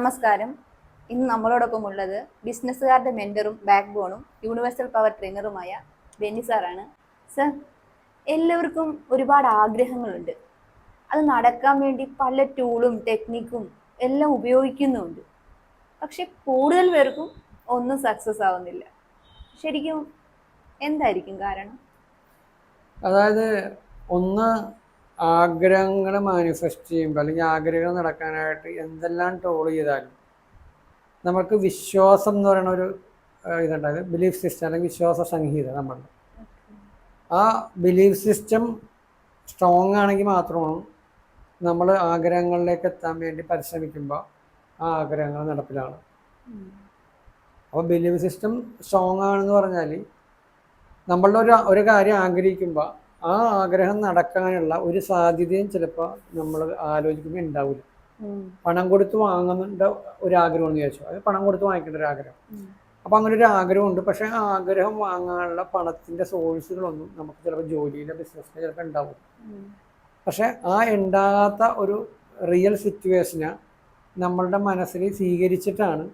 നമസ്കാരം. ഇന്ന് നമ്മളോടൊപ്പം ഉള്ളത് ബിസിനസ്സുകാരുടെ മെന്ററും ബാക്ക് ബോണും യൂണിവേഴ്സൽ പവർ ട്രെയിനറുമായ ബെന്നി സാറാണ്. സർ എല്ലാവർക്കും ഒരുപാട് ആഗ്രഹങ്ങളുണ്ട്. അത് നടക്കാൻ വേണ്ടി പല ടൂളും ടെക്നിക്കും എല്ലാം ഉപയോഗിക്കുന്നുണ്ട്. പക്ഷെ കൂടുതൽ പേർക്കും ഒന്നും സക്സസ് ആവുന്നില്ല. ശരിക്കും എന്തായിരിക്കും കാരണം? അതായത് ഒന്ന് ആഗ്രഹങ്ങൾ മാനിഫെസ്റ്റ് ചെയ്യുമ്പോൾ അല്ലെങ്കിൽ ആഗ്രഹങ്ങൾ നടക്കാനായിട്ട് എന്തെല്ലാം ട്രോൾ ചെയ്താലും നമുക്ക് വിശ്വാസം എന്ന് പറയുന്ന ഒരു ഇതുണ്ടായത് ബിലീഫ് സിസ്റ്റം അല്ലെങ്കിൽ വിശ്വാസ സംഹിത നമ്മളുടെ ആ ബിലീഫ് സിസ്റ്റം സ്ട്രോങ് ആണെങ്കിൽ മാത്രമാണ് നമ്മൾ ആഗ്രഹങ്ങളിലേക്ക് എത്താൻ വേണ്ടി പരിശ്രമിക്കുമ്പോൾ ആ ആഗ്രഹങ്ങൾ നടപ്പിലാണ്. അപ്പോൾ ബിലീഫ് സിസ്റ്റം സ്ട്രോങ് ആണെന്ന് പറഞ്ഞാൽ നമ്മളുടെ ഒരു ഒരു കാര്യം ആഗ്രഹിക്കുമ്പോൾ ആ ആഗ്രഹം നടക്കാനുള്ള ഒരു സാധ്യതയും ചിലപ്പോൾ നമ്മൾ ആലോചിക്കുമ്പോൾ ഉണ്ടാവില്ല പണം കൊടുത്ത് വാങ്ങുന്നുണ്ട് ഒരു ആഗ്രഹം എന്ന് ചോദിച്ചു അത് പണം കൊടുത്ത് വാങ്ങിക്കേണ്ട ഒരു ആഗ്രഹം അപ്പോൾ അങ്ങനെ ഒരു ആഗ്രഹമുണ്ട്. പക്ഷേ ആ ആഗ്രഹം വാങ്ങാനുള്ള പണത്തിന്റെ സോഴ്സുകളൊന്നും നമുക്ക് ചിലപ്പോൾ ജോലിയിലെ ബിസിനസ്സിന് ചിലപ്പോൾ ഉണ്ടാവും പക്ഷേ ആ ഉണ്ടാകാത്ത ഒരു റിയൽ സിറ്റുവേഷനെ നമ്മളുടെ മനസ്സിൽ സ്വീകരിച്ചിട്ടാണ്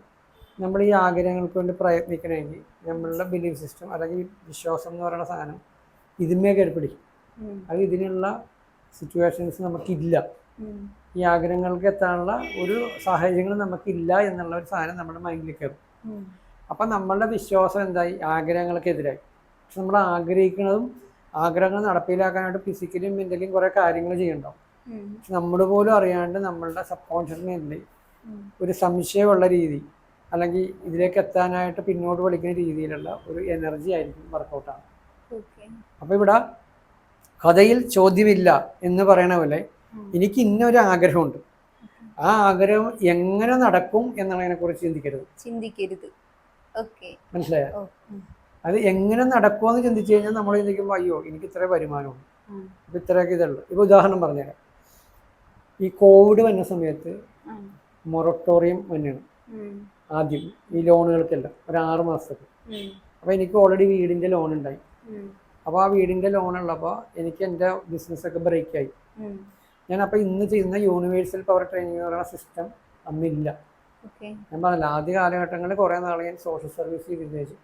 നമ്മൾ ഈ ആഗ്രഹങ്ങൾക്ക് വേണ്ടി പ്രയത്നിക്കണമെങ്കിൽ നമ്മളുടെ ബിലീഫ് സിസ്റ്റം അല്ലെങ്കിൽ വിശ്വാസം എന്ന് പറയുന്ന സാധനം ഇതിന്മേ കയറി പിടിക്കും അത് ഇതിനുള്ള സിറ്റുവേഷൻസ് നമുക്കില്ല. ഈ ആഗ്രഹങ്ങൾക്ക് എത്താനുള്ള ഒരു സാഹചര്യങ്ങൾ നമുക്കില്ല എന്നുള്ള ഒരു സാധനം നമ്മുടെ മൈൻഡിൽ കയറും അപ്പം നമ്മളുടെ വിശ്വാസം എന്തായി? ആഗ്രഹങ്ങൾക്കെതിരായി. പക്ഷെ നമ്മൾ ആഗ്രഹിക്കുന്നതും ആഗ്രഹങ്ങൾ നടപ്പിലാക്കാനായിട്ട് ഫിസിക്കലിയും മെന്റലിയും കുറേ കാര്യങ്ങൾ ചെയ്യണ്ടാവും പക്ഷെ നമ്മൾ പോലും അറിയാണ്ട് നമ്മളുടെ സബ് കോൺഷ്യസ് മൈൻഡിൽ ഒരു സംശയമുള്ള രീതി അല്ലെങ്കിൽ ഇതിലേക്ക് എത്താനായിട്ട് പിന്നോട്ട് വിളിക്കുന്ന രീതിയിലുള്ള ഒരു എനർജി ആയിരിക്കും വർക്കൗട്ടാണ് അപ്പോൾ ഇവിടെ കഥയിൽ ചോദ്യമില്ല എന്ന് പറയണ പോലെ എനിക്ക് ഇന്നൊരു ആഗ്രഹമുണ്ട്. ആ ആഗ്രഹം എങ്ങനെ നടക്കും എന്നുള്ളതിനെ കുറിച്ച് ചിന്തിക്കരുത്. ചിന്തിക്കരുത്. മനസ്സിലായോ? അത് എങ്ങനെ നടക്കുമെന്ന് ചിന്തിച്ചു കഴിഞ്ഞാൽ നമ്മൾ ചിന്തിക്കുമ്പോൾ അയ്യോ എനിക്ക് ഇത്ര വരുമാനമുണ്ട് ഇപ്പൊ ഇത്രയൊക്കെ ഇതുള്ളൂ. ഇപ്പൊ ഉദാഹരണം പറഞ്ഞുതരാം. ഈ കോവിഡ് വന്ന സമയത്ത് മൊറട്ടോറിയം വന്നെയാണ്. ആദ്യം ഈ ലോണുകൾക്കെല്ലാം ഒരു ആറ് മാസത്തേക്ക്. അപ്പോൾ എനിക്ക് ഓൾറെഡി വീടിന്റെ ലോൺ ഉണ്ടായി. അപ്പോൾ ആ വീടിന്റെ ലോൺ ഉള്ളപ്പോൾ എനിക്ക് എന്റെ ബിസിനസ്സൊക്കെ ബ്രേക്കായി ഞാൻ അപ്പോൾ ഇന്ന് ചെയ്യുന്ന യൂണിവേഴ്സൽ പവർ ട്രെയിനിങ് എന്ന് പറയുന്ന സിസ്റ്റം അന്നില്ല ഞാൻ പറഞ്ഞില്ല ആദ്യ കാലഘട്ടങ്ങളിൽ കുറേ നാൾ ഞാൻ സോഷ്യൽ സർവീസ് ചെയ്തിരുന്നു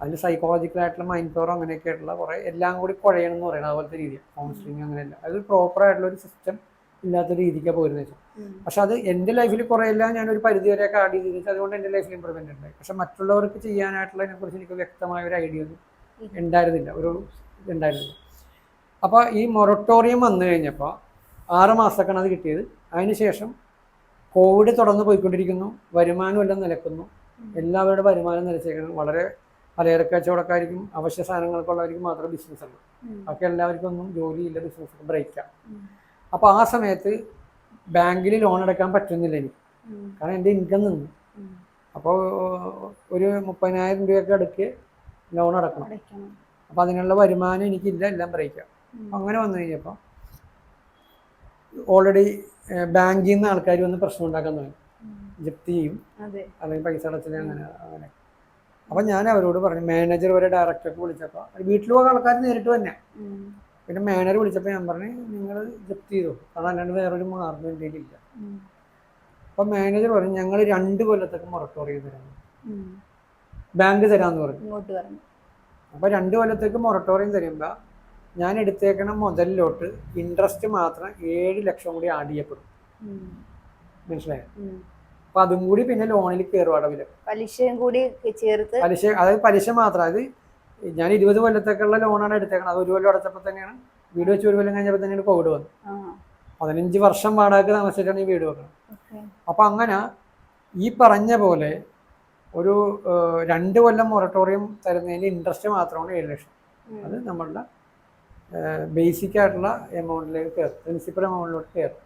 അതിൽ സൈക്കോളജിക്കലായിട്ടുള്ള മൈൻഡ് പവർ അങ്ങനെയൊക്കെ ആയിട്ടുള്ള കുറേ എല്ലാം കൂടി കുഴയണം എന്ന് പറയുന്നത് അതുപോലത്തെ രീതി കൗൺസിലിംഗ് അങ്ങനെയല്ല. അത് പ്രോപ്പർ ആയിട്ടുള്ള ഒരു സിസ്റ്റം ഇല്ലാത്ത രീതിക്കാണ് പോയിരുന്നത് വെച്ചാൽ പക്ഷെ അത് എന്റെ ലൈഫിൽ കുറേ എല്ലാം ഞാൻ ഒരു പരിധി വരെയൊക്കെ ആഡ് ചെയ്തിട്ട് അതുകൊണ്ട് എന്റെ ലൈഫിൽ ഇമ്പ്രൂവ്മെന്റ് ഉണ്ടായി. പക്ഷെ മറ്റുള്ളവർക്ക് ചെയ്യാനായിട്ടുള്ളതിനെ കുറിച്ച് എനിക്ക് വ്യക്തമായ ഒരു ഐഡിയ ഒന്നും ഉണ്ടായിരുന്നില്ല ഒരു ഇതുണ്ടായിരുന്നില്ല. അപ്പോൾ ഈ മൊറട്ടോറിയം വന്നു കഴിഞ്ഞപ്പോൾ ആറ് മാസത്തേക്കാണ് അത് കിട്ടിയത്. അതിനുശേഷം കോവിഡ് തുടർന്ന് പോയിക്കൊണ്ടിരിക്കുന്നു വരുമാനം എല്ലാം നിലക്കുന്നു. എല്ലാവരുടെ വരുമാനം നിലച്ചേക്കണം വളരെ പലചര കച്ചവടക്കാർക്കും അവശ്യ സാധനങ്ങൾക്കുള്ളവർക്കും മാത്രമേ ബിസിനസ് ഉള്ളൂ. ബാക്കി എല്ലാവർക്കും ഒന്നും ജോലിയില്ല ബിസിനസ് ബ്രേക്കാണ് അപ്പോൾ ആ. സമയത്ത് ബാങ്കിൽ ലോൺ എടുക്കാൻ പറ്റുന്നില്ല എനിക്ക് കാരണം എന്റെ ഇൻകം നിന്നു. അപ്പോൾ ഒരു മുപ്പതിനായിരം രൂപയൊക്കെ അടുക്ക് ലോൺ അടക്കണം. അപ്പൊ അതിനുള്ള വരുമാനം എനിക്കില്ല എല്ലാം ബ്രേക്കാം അങ്ങനെ വന്നു കഴിഞ്ഞപ്പോൾ ഓൾറെഡി ബാങ്കിൽ നിന്ന് ആൾക്കാർ വന്ന് പ്രശ്നം ഉണ്ടാക്കാൻ തുടങ്ങി. ജപ്തി ചെയ്യും അല്ലെങ്കിൽ പൈസ അടച്ചില്ല അങ്ങനെ അങ്ങനെ. അപ്പം ഞാൻ അവരോട് പറഞ്ഞു മാനേജർ വരെ ഡയറക്ടർക്ക് വിളിച്ചപ്പോൾ വീട്ടിൽ പോകുന്ന ആൾക്കാർ നേരിട്ട് തന്നെ പിന്നെ മാനേജർ വിളിച്ചപ്പോൾ ഞാൻ പറഞ്ഞു നിങ്ങൾ ജപ്തി ചെയ്തു? കാരണം അല്ലാണ്ട് വേറൊരു മാർഗം എന്റെ ഇല്ല. അപ്പം മാനേജർ പറഞ്ഞു ഞങ്ങൾ രണ്ട് കൊല്ലത്തേക്ക് മൊറട്ടോറിയം തരാം. ബാങ്ക് തരാന്ന് പറഞ്ഞു. ഇങ്ങോട്ട് പറഞ്ഞു അപ്പോൾ രണ്ട് കൊല്ലത്തേക്ക് മൊറട്ടോറിയം തരുമ്പോ ഞാൻ എടുത്തേക്കണ മുതലിലോട്ട് ഇൻട്രസ്റ്റ് മാത്രം ഏഴ് ലക്ഷം കൂടി ആഡ് ചെയ്യപ്പെടും. മനസ്സിലായോ? അപ്പൊ അതും കൂടി പിന്നെ ലോണിൽ കയറും അടവിൽ. പലിശയും കൂടി ചേർത്ത് പലിശ അതായത് പലിശ മാത്രം. അത് ഞാൻ ഇരുപത് കൊല്ലത്തേക്കുള്ള ലോണാണ് എടുത്തേക്കണത്. അത് ഒരു കൊല്ലം അടച്ചപ്പോൾ തന്നെയാണ് വീട് വെച്ച് ഒരു കൊല്ലം കഴിഞ്ഞപ്പോൾ തന്നെയാണ് കോവിഡ് വന്നത്. പതിനഞ്ച് വർഷം വാടക താമസിച്ചിട്ടാണ് ഈ വീട് വെക്കുന്നത് അപ്പൊ അങ്ങനെ ഈ പറഞ്ഞ പോലെ ഒരു രണ്ട് കൊല്ലം മൊറട്ടോറിയം തരുന്നതിന് ഇൻട്രസ്റ്റ് മാത്രമാണ് ഏഴ് ലക്ഷം. അത് നമ്മളുടെ ബേസിക് ആയിട്ടുള്ള എമൗണ്ടിലേക്ക് കയറും. പ്രിൻസിപ്പൽ എമൗണ്ടിലോട്ട് കയറും.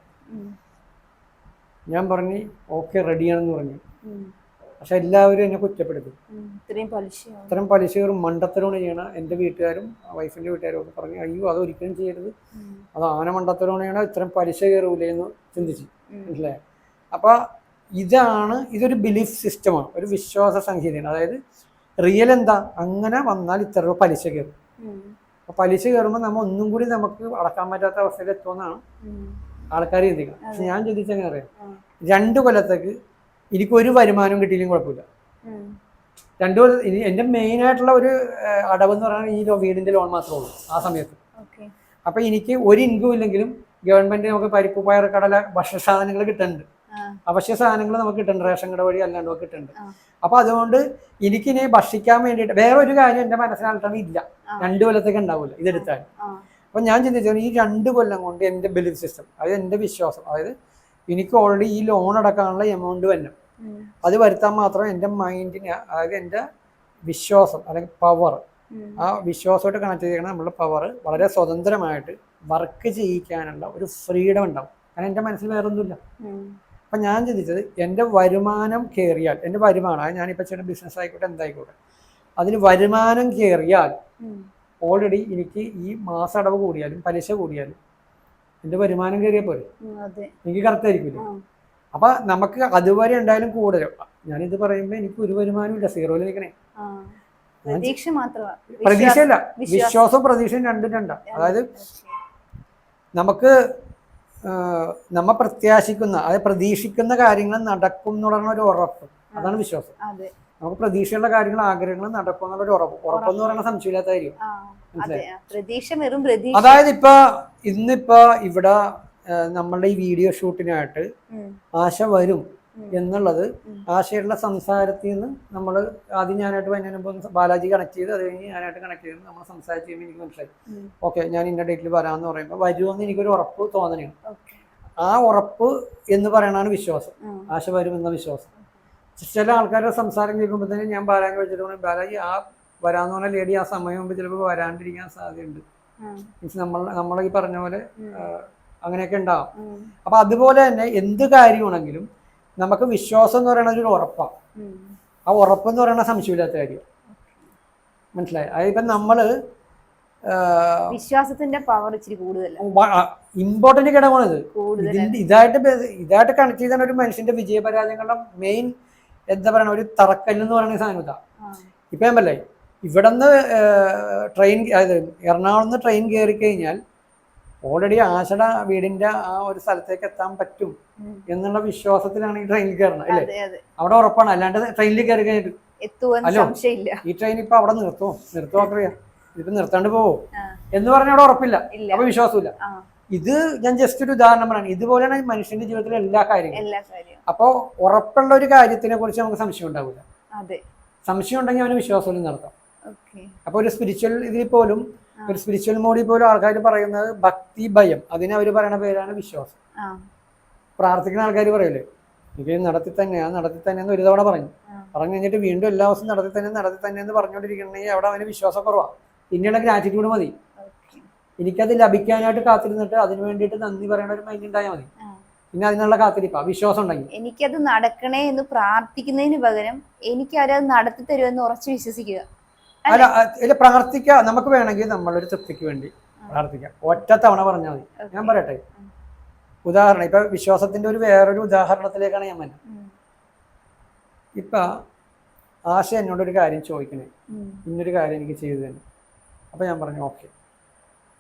ഞാൻ പറഞ്ഞു ഓക്കെ റെഡിയാണെന്ന് പറഞ്ഞു. പക്ഷെ എല്ലാവരും എന്നെ കുറ്റപ്പെടുത്തി. ഇത്രയും പലിശ കയറും മണ്ടത്തരമാണ് ചെയ്യണം എന്റെ വീട്ടുകാരും വൈഫിന്റെ വീട്ടുകാരും ഒക്കെ പറഞ്ഞു അയ്യോ അത് ഒരിക്കലും ചെയ്യരുത്. അത് ആന മണ്ടത്തരമാണ് ചെയ്യണം ഇത്രയും പലിശ കയറൂലേ എന്ന് ചിന്തിച്ചു മനസ്സിലായോ? അപ്പോൾ ഇതാണ് ഇതൊരു ബിലീഫ് സിസ്റ്റമാണ് ഒരു വിശ്വാസ സംഹിതയാണ്. അതായത് റിയൽ എന്താ? അങ്ങനെ വന്നാൽ ഇത്ര രൂപ പലിശ കയറും. അപ്പൊ പലിശ കയറുമ്പോൾ നമ്മൾ ഒന്നും കൂടി നമുക്ക് അടക്കാൻ പറ്റാത്ത അവസ്ഥയിൽ എത്തുമെന്നാണ് ആൾക്കാർ ചിന്തിക്കണം പക്ഷെ ഞാൻ ചിന്തിച്ചെങ്ങനെ അറിയാം? രണ്ടു കൊല്ലത്തേക്ക് എനിക്കൊരു വരുമാനം കിട്ടിയില്ലെങ്കിൽ കുഴപ്പമില്ല. രണ്ടു കൊല്ലം എന്റെ എന്റെ മെയിൻ ആയിട്ടുള്ള ഒരു അടവ് എന്ന് പറയുന്നത് ഈ വീടിന്റെ ലോൺ മാത്രമേ ഉള്ളൂ ആ സമയത്ത്. അപ്പൊ എനിക്ക് ഒരു ഇൻകം ഇല്ലെങ്കിലും ഗവൺമെന്റ് നമുക്ക് പരിപ്പ് പയർ കടല ഭക്ഷണ സാധനങ്ങൾ കിട്ടുന്നുണ്ട്. അവശ്യ സാധനങ്ങൾ നമുക്ക് കിട്ടുന്നുണ്ട്. റേഷൻ കട വഴി അല്ലാണ്ട് കിട്ടുന്നുണ്ട്. അപ്പൊ അതുകൊണ്ട് എനിക്കിനി ഭക്ഷിക്കാൻ വേണ്ടിയിട്ട് വേറെ ഒരു കാര്യം എന്റെ മനസ്സിലായിട്ടാണ് ഇല്ല. രണ്ടു കൊല്ലത്തേക്ക് ഉണ്ടാവില്ല ഇതെടുത്താൽ. അപ്പൊ ഞാൻ ചിന്തിച്ചത് ഈ രണ്ട് കൊല്ലം കൊണ്ട് എന്റെ ബിലീഫ് സിസ്റ്റം അതായത് എന്റെ വിശ്വാസം അതായത് എനിക്ക് ഓൾറെഡി ഈ ലോൺ അടക്കാനുള്ള എമൗണ്ട് തന്നെ അത് വരുത്താൻ മാത്രം എന്റെ മൈൻഡിന് അതായത് എന്റെ വിശ്വാസം അല്ലെങ്കിൽ പവർ ആ വിശ്വാസമായിട്ട് കണക്ട് ചെയ്യണം നമ്മുടെ പവർ വളരെ സ്വതന്ത്രമായിട്ട് വർക്ക് ചെയ്യിക്കാനുള്ള ഒരു ഫ്രീഡം ഉണ്ടാവും. കാരണം എന്റെ മനസ്സിൽ വേറൊന്നുമില്ല. അപ്പം ഞാൻ ചിന്തിച്ചത് എന്റെ വരുമാനം കയറിയാൽ എന്റെ വരുമാനം ഞാനിപ്പോൾ ചെയ്യുന്ന ബിസിനസ് ആയിക്കോട്ടെ എന്തായിക്കോട്ടെ. അതിന് വരുമാനം കയറിയാൽ ഓൾറെഡി എനിക്ക് ഈ മാസടവ് കൂടിയാലും പലിശ കൂടിയാലും എന്റെ വരുമാനം കയറിയാൽ പോരെ. എനിക്ക് കറക്റ്റ് ആയിരിക്കില്ല. അപ്പം നമുക്ക് അതുവരെ ഉണ്ടായാലും കൂടുതലും ഞാനിത് പറയുമ്പോൾ എനിക്ക് ഒരു വരുമാനമില്ല ഇല്ല സീറോയിൽ നിൽക്കണേ. പ്രതീക്ഷ മാത്രമാണ് പ്രതീക്ഷയല്ല. വിശ്വാസം. വിശ്വാസവും പ്രതീക്ഷയും രണ്ടും രണ്ടാണ് അതായത് നമുക്ക് നമ്മ പ്രത്യാശിക്കുന്ന അതായത് പ്രതീക്ഷിക്കുന്ന കാര്യങ്ങൾ നടക്കും എന്നുള്ള ഒരു ഉറപ്പ്. അതാണ് വിശ്വാസം. നമുക്ക് പ്രതീക്ഷയുള്ള കാര്യങ്ങൾ ആഗ്രഹങ്ങൾ നടക്കും എന്നുള്ള ഒരു ഉറപ്പ്. ഉറപ്പെന്ന് പറയുന്ന. പ്രതീക്ഷ വെറും അതായത് ഇപ്പൊ ഇന്നിപ്പോ ഇവിടെ നമ്മളുടെ ഈ വീഡിയോ ഷൂട്ടിനായിട്ട്. ആശ വരും. എന്നുള്ളത് ആശയുള്ള സംസാരത്തിൽ നിന്ന് നമ്മൾ ആദ്യം ഞാനായിട്ട് വരുന്നതിന് ബാലാജി കണക്ട് ചെയ്ത് അത് കഴിഞ്ഞ് ഞാനായിട്ട് കണക്ട് ചെയ്ത് നമ്മൾ സംസാരിച്ച് കഴിയുമ്പോൾ എനിക്ക് മനസ്സിലായി. ഓക്കെ ഞാൻ ഇന്ന ഡേറ്റിൽ വരാമെന്ന് പറയുമ്പോൾ വരുമെന്ന് എനിക്കൊരു ഉറപ്പ് തോന്നണയാണ് ആ ഉറപ്പ് എന്ന് പറയണതാണ് വിശ്വാസം. ആശ വരുമെന്ന വിശ്വാസം. ചില ആൾക്കാരുടെ സംസാരം കേൾക്കുമ്പോൾ തന്നെ ഞാൻ ബാലാജി വെച്ചിട്ട് പറയും ബാലാജി ആ വരാന്ന് പറഞ്ഞ ലേഡി ആ സമയം മുമ്പ് ചിലപ്പോൾ വരാണ്ടിരിക്കാൻ സാധ്യതയുണ്ട്. മീൻസ് നമ്മൾ നമ്മൾ ഈ പറഞ്ഞ പോലെ അങ്ങനെയൊക്കെ ഉണ്ടാവും. അപ്പൊ അതുപോലെ തന്നെ എന്ത് കാര്യമാണെങ്കിലും നമുക്ക് വിശ്വാസം എന്ന് പറയുന്നത് ഒരു ഉറപ്പാണ് ആ ഉറപ്പെന്ന് പറയുന്ന സംശയമില്ലാത്ത കാര്യം. മനസ്സിലായി? അതിപ്പം നമ്മൾ വിശ്വാസത്തിന്റെ പവർ ഇച്ചിരി കൂടുതൽ ഇമ്പോർട്ടന്റ് ഘടകമാണിത്. ഇതായിട്ട് ഇതായിട്ട് കണക്ട് ചെയ്താണ് ഒരു മനുഷ്യന്റെ വിജയപരാജയങ്ങളുടെ മെയിൻ എന്താ പറയുക ഒരു തറക്കല്ല് എന്ന് പറയുന്ന സാധനം ഇതാ. ഇപ്പൊ ഞാൻ പറയേ ഇവിടെ നിന്ന് ട്രെയിൻ അതായത് എറണാകുളം നിന്ന് ട്രെയിൻ കയറി കഴിഞ്ഞാൽ ഓൾറെഡി ആശട വീടിന്റെ ആ ഒരു സ്ഥലത്തേക്ക് എത്താൻ പറ്റും എന്നുള്ള വിശ്വാസത്തിലാണ് ഈ ട്രെയിനിൽ കയറുന്നത് അല്ലേ? അവിടെ ഉറപ്പാണ്. അല്ലാണ്ട് ട്രെയിനിൽ കയറി കഴിഞ്ഞിട്ട് അല്ലോ ഈ ട്രെയിൻ ഇപ്പൊ അവിടെ നിർത്തോ നിർത്തോ അറിയാം ഇതിപ്പോ നിർത്താണ്ട് പോവോ? എന്ന് പറഞ്ഞാൽ അവിടെ ഉറപ്പില്ല. അപ്പൊ വിശ്വാസമില്ല. ഇത് ഞാൻ ജസ്റ്റ് ഒരു ഉദാഹരണം പറയാണ്. ഇതുപോലെയാണ് മനുഷ്യന്റെ ജീവിതത്തിലെ എല്ലാ കാര്യങ്ങളും. അപ്പോൾ ഉറപ്പുള്ള ഒരു കാര്യത്തിനെ കുറിച്ച് നമുക്ക് സംശയം ഉണ്ടാവില്ല. സംശയം ഉണ്ടെങ്കിൽ അവന് വിശ്വാസം നടത്താം. അപ്പൊ ഒരു സ്പിരിച്വൽ ഇതിൽ പോലും. ഒരു സ്പിരിച്വൽ മോഡിൽ പോലും ആൾക്കാർ പറയുന്നത് ഭക്തി ഭയം. അതിനെ അവർ പറയുന്ന പേരാണ് വിശ്വാസം. പ്രാർത്ഥിക്കുന്ന ആൾക്കാർ പറയല്ലേ എനിക്ക് നടത്തി തന്നെയാ നടത്തി തന്നെ എന്ന് ഒരു തവണ പറഞ്ഞു പറഞ്ഞു കഴിഞ്ഞിട്ട് വീണ്ടും എല്ലാ ദിവസവും നടത്തി തന്നെ നടത്തി തന്നെ എന്ന് പറഞ്ഞുകൊണ്ടിരിക്കണമെങ്കിൽ അവിടെ അവന് വിശ്വാസം കുറവാണ് പിന്നെയുള്ള ഗ്രാറ്റിറ്റ്യൂഡ് മതി. എനിക്കത് ലഭിക്കാനായിട്ട് കാത്തിരുന്നിട്ട് അതിന് വേണ്ടിയിട്ട് നന്ദി പറയേണ്ട ഒരു മൈൻഡ് ഉണ്ടായാൽ മതി. പിന്നെ അതിനുള്ള കാത്തിരിപ്പാ വിശ്വാസം ഉണ്ടെങ്കിൽ. എനിക്കത് നടക്കണേ എന്ന് പ്രാർത്ഥിക്കുന്നതിന് പകരം എനിക്ക് അവരത് നടത്തി തരുമെന്ന് ഉറച്ചു വിശ്വസിക്കുക. അല്ല ഇത് പ്രാർത്ഥിക്കുക നമുക്ക് വേണമെങ്കിൽ നമ്മളൊരു തൃപ്തിക്ക് വേണ്ടി പ്രാർത്ഥിക്കാം. ഒറ്റ തവണ പറഞ്ഞാൽ മതി. ഞാൻ. പറയട്ടെ? ഉദാഹരണം ഇപ്പൊ വിശ്വാസത്തിന്റെ ഒരു വേറൊരു ഉദാഹരണത്തിലേക്കാണ് ഞാൻ വരുന്നത് ഉം. ഇപ്പൊ ആശ എന്നോടൊരു കാര്യം ചോദിക്കണേ. ഇന്നൊരു കാര്യം എനിക്ക് ചെയ്തു തന്നെ അപ്പൊ ഞാൻ പറഞ്ഞു ഓക്കെ.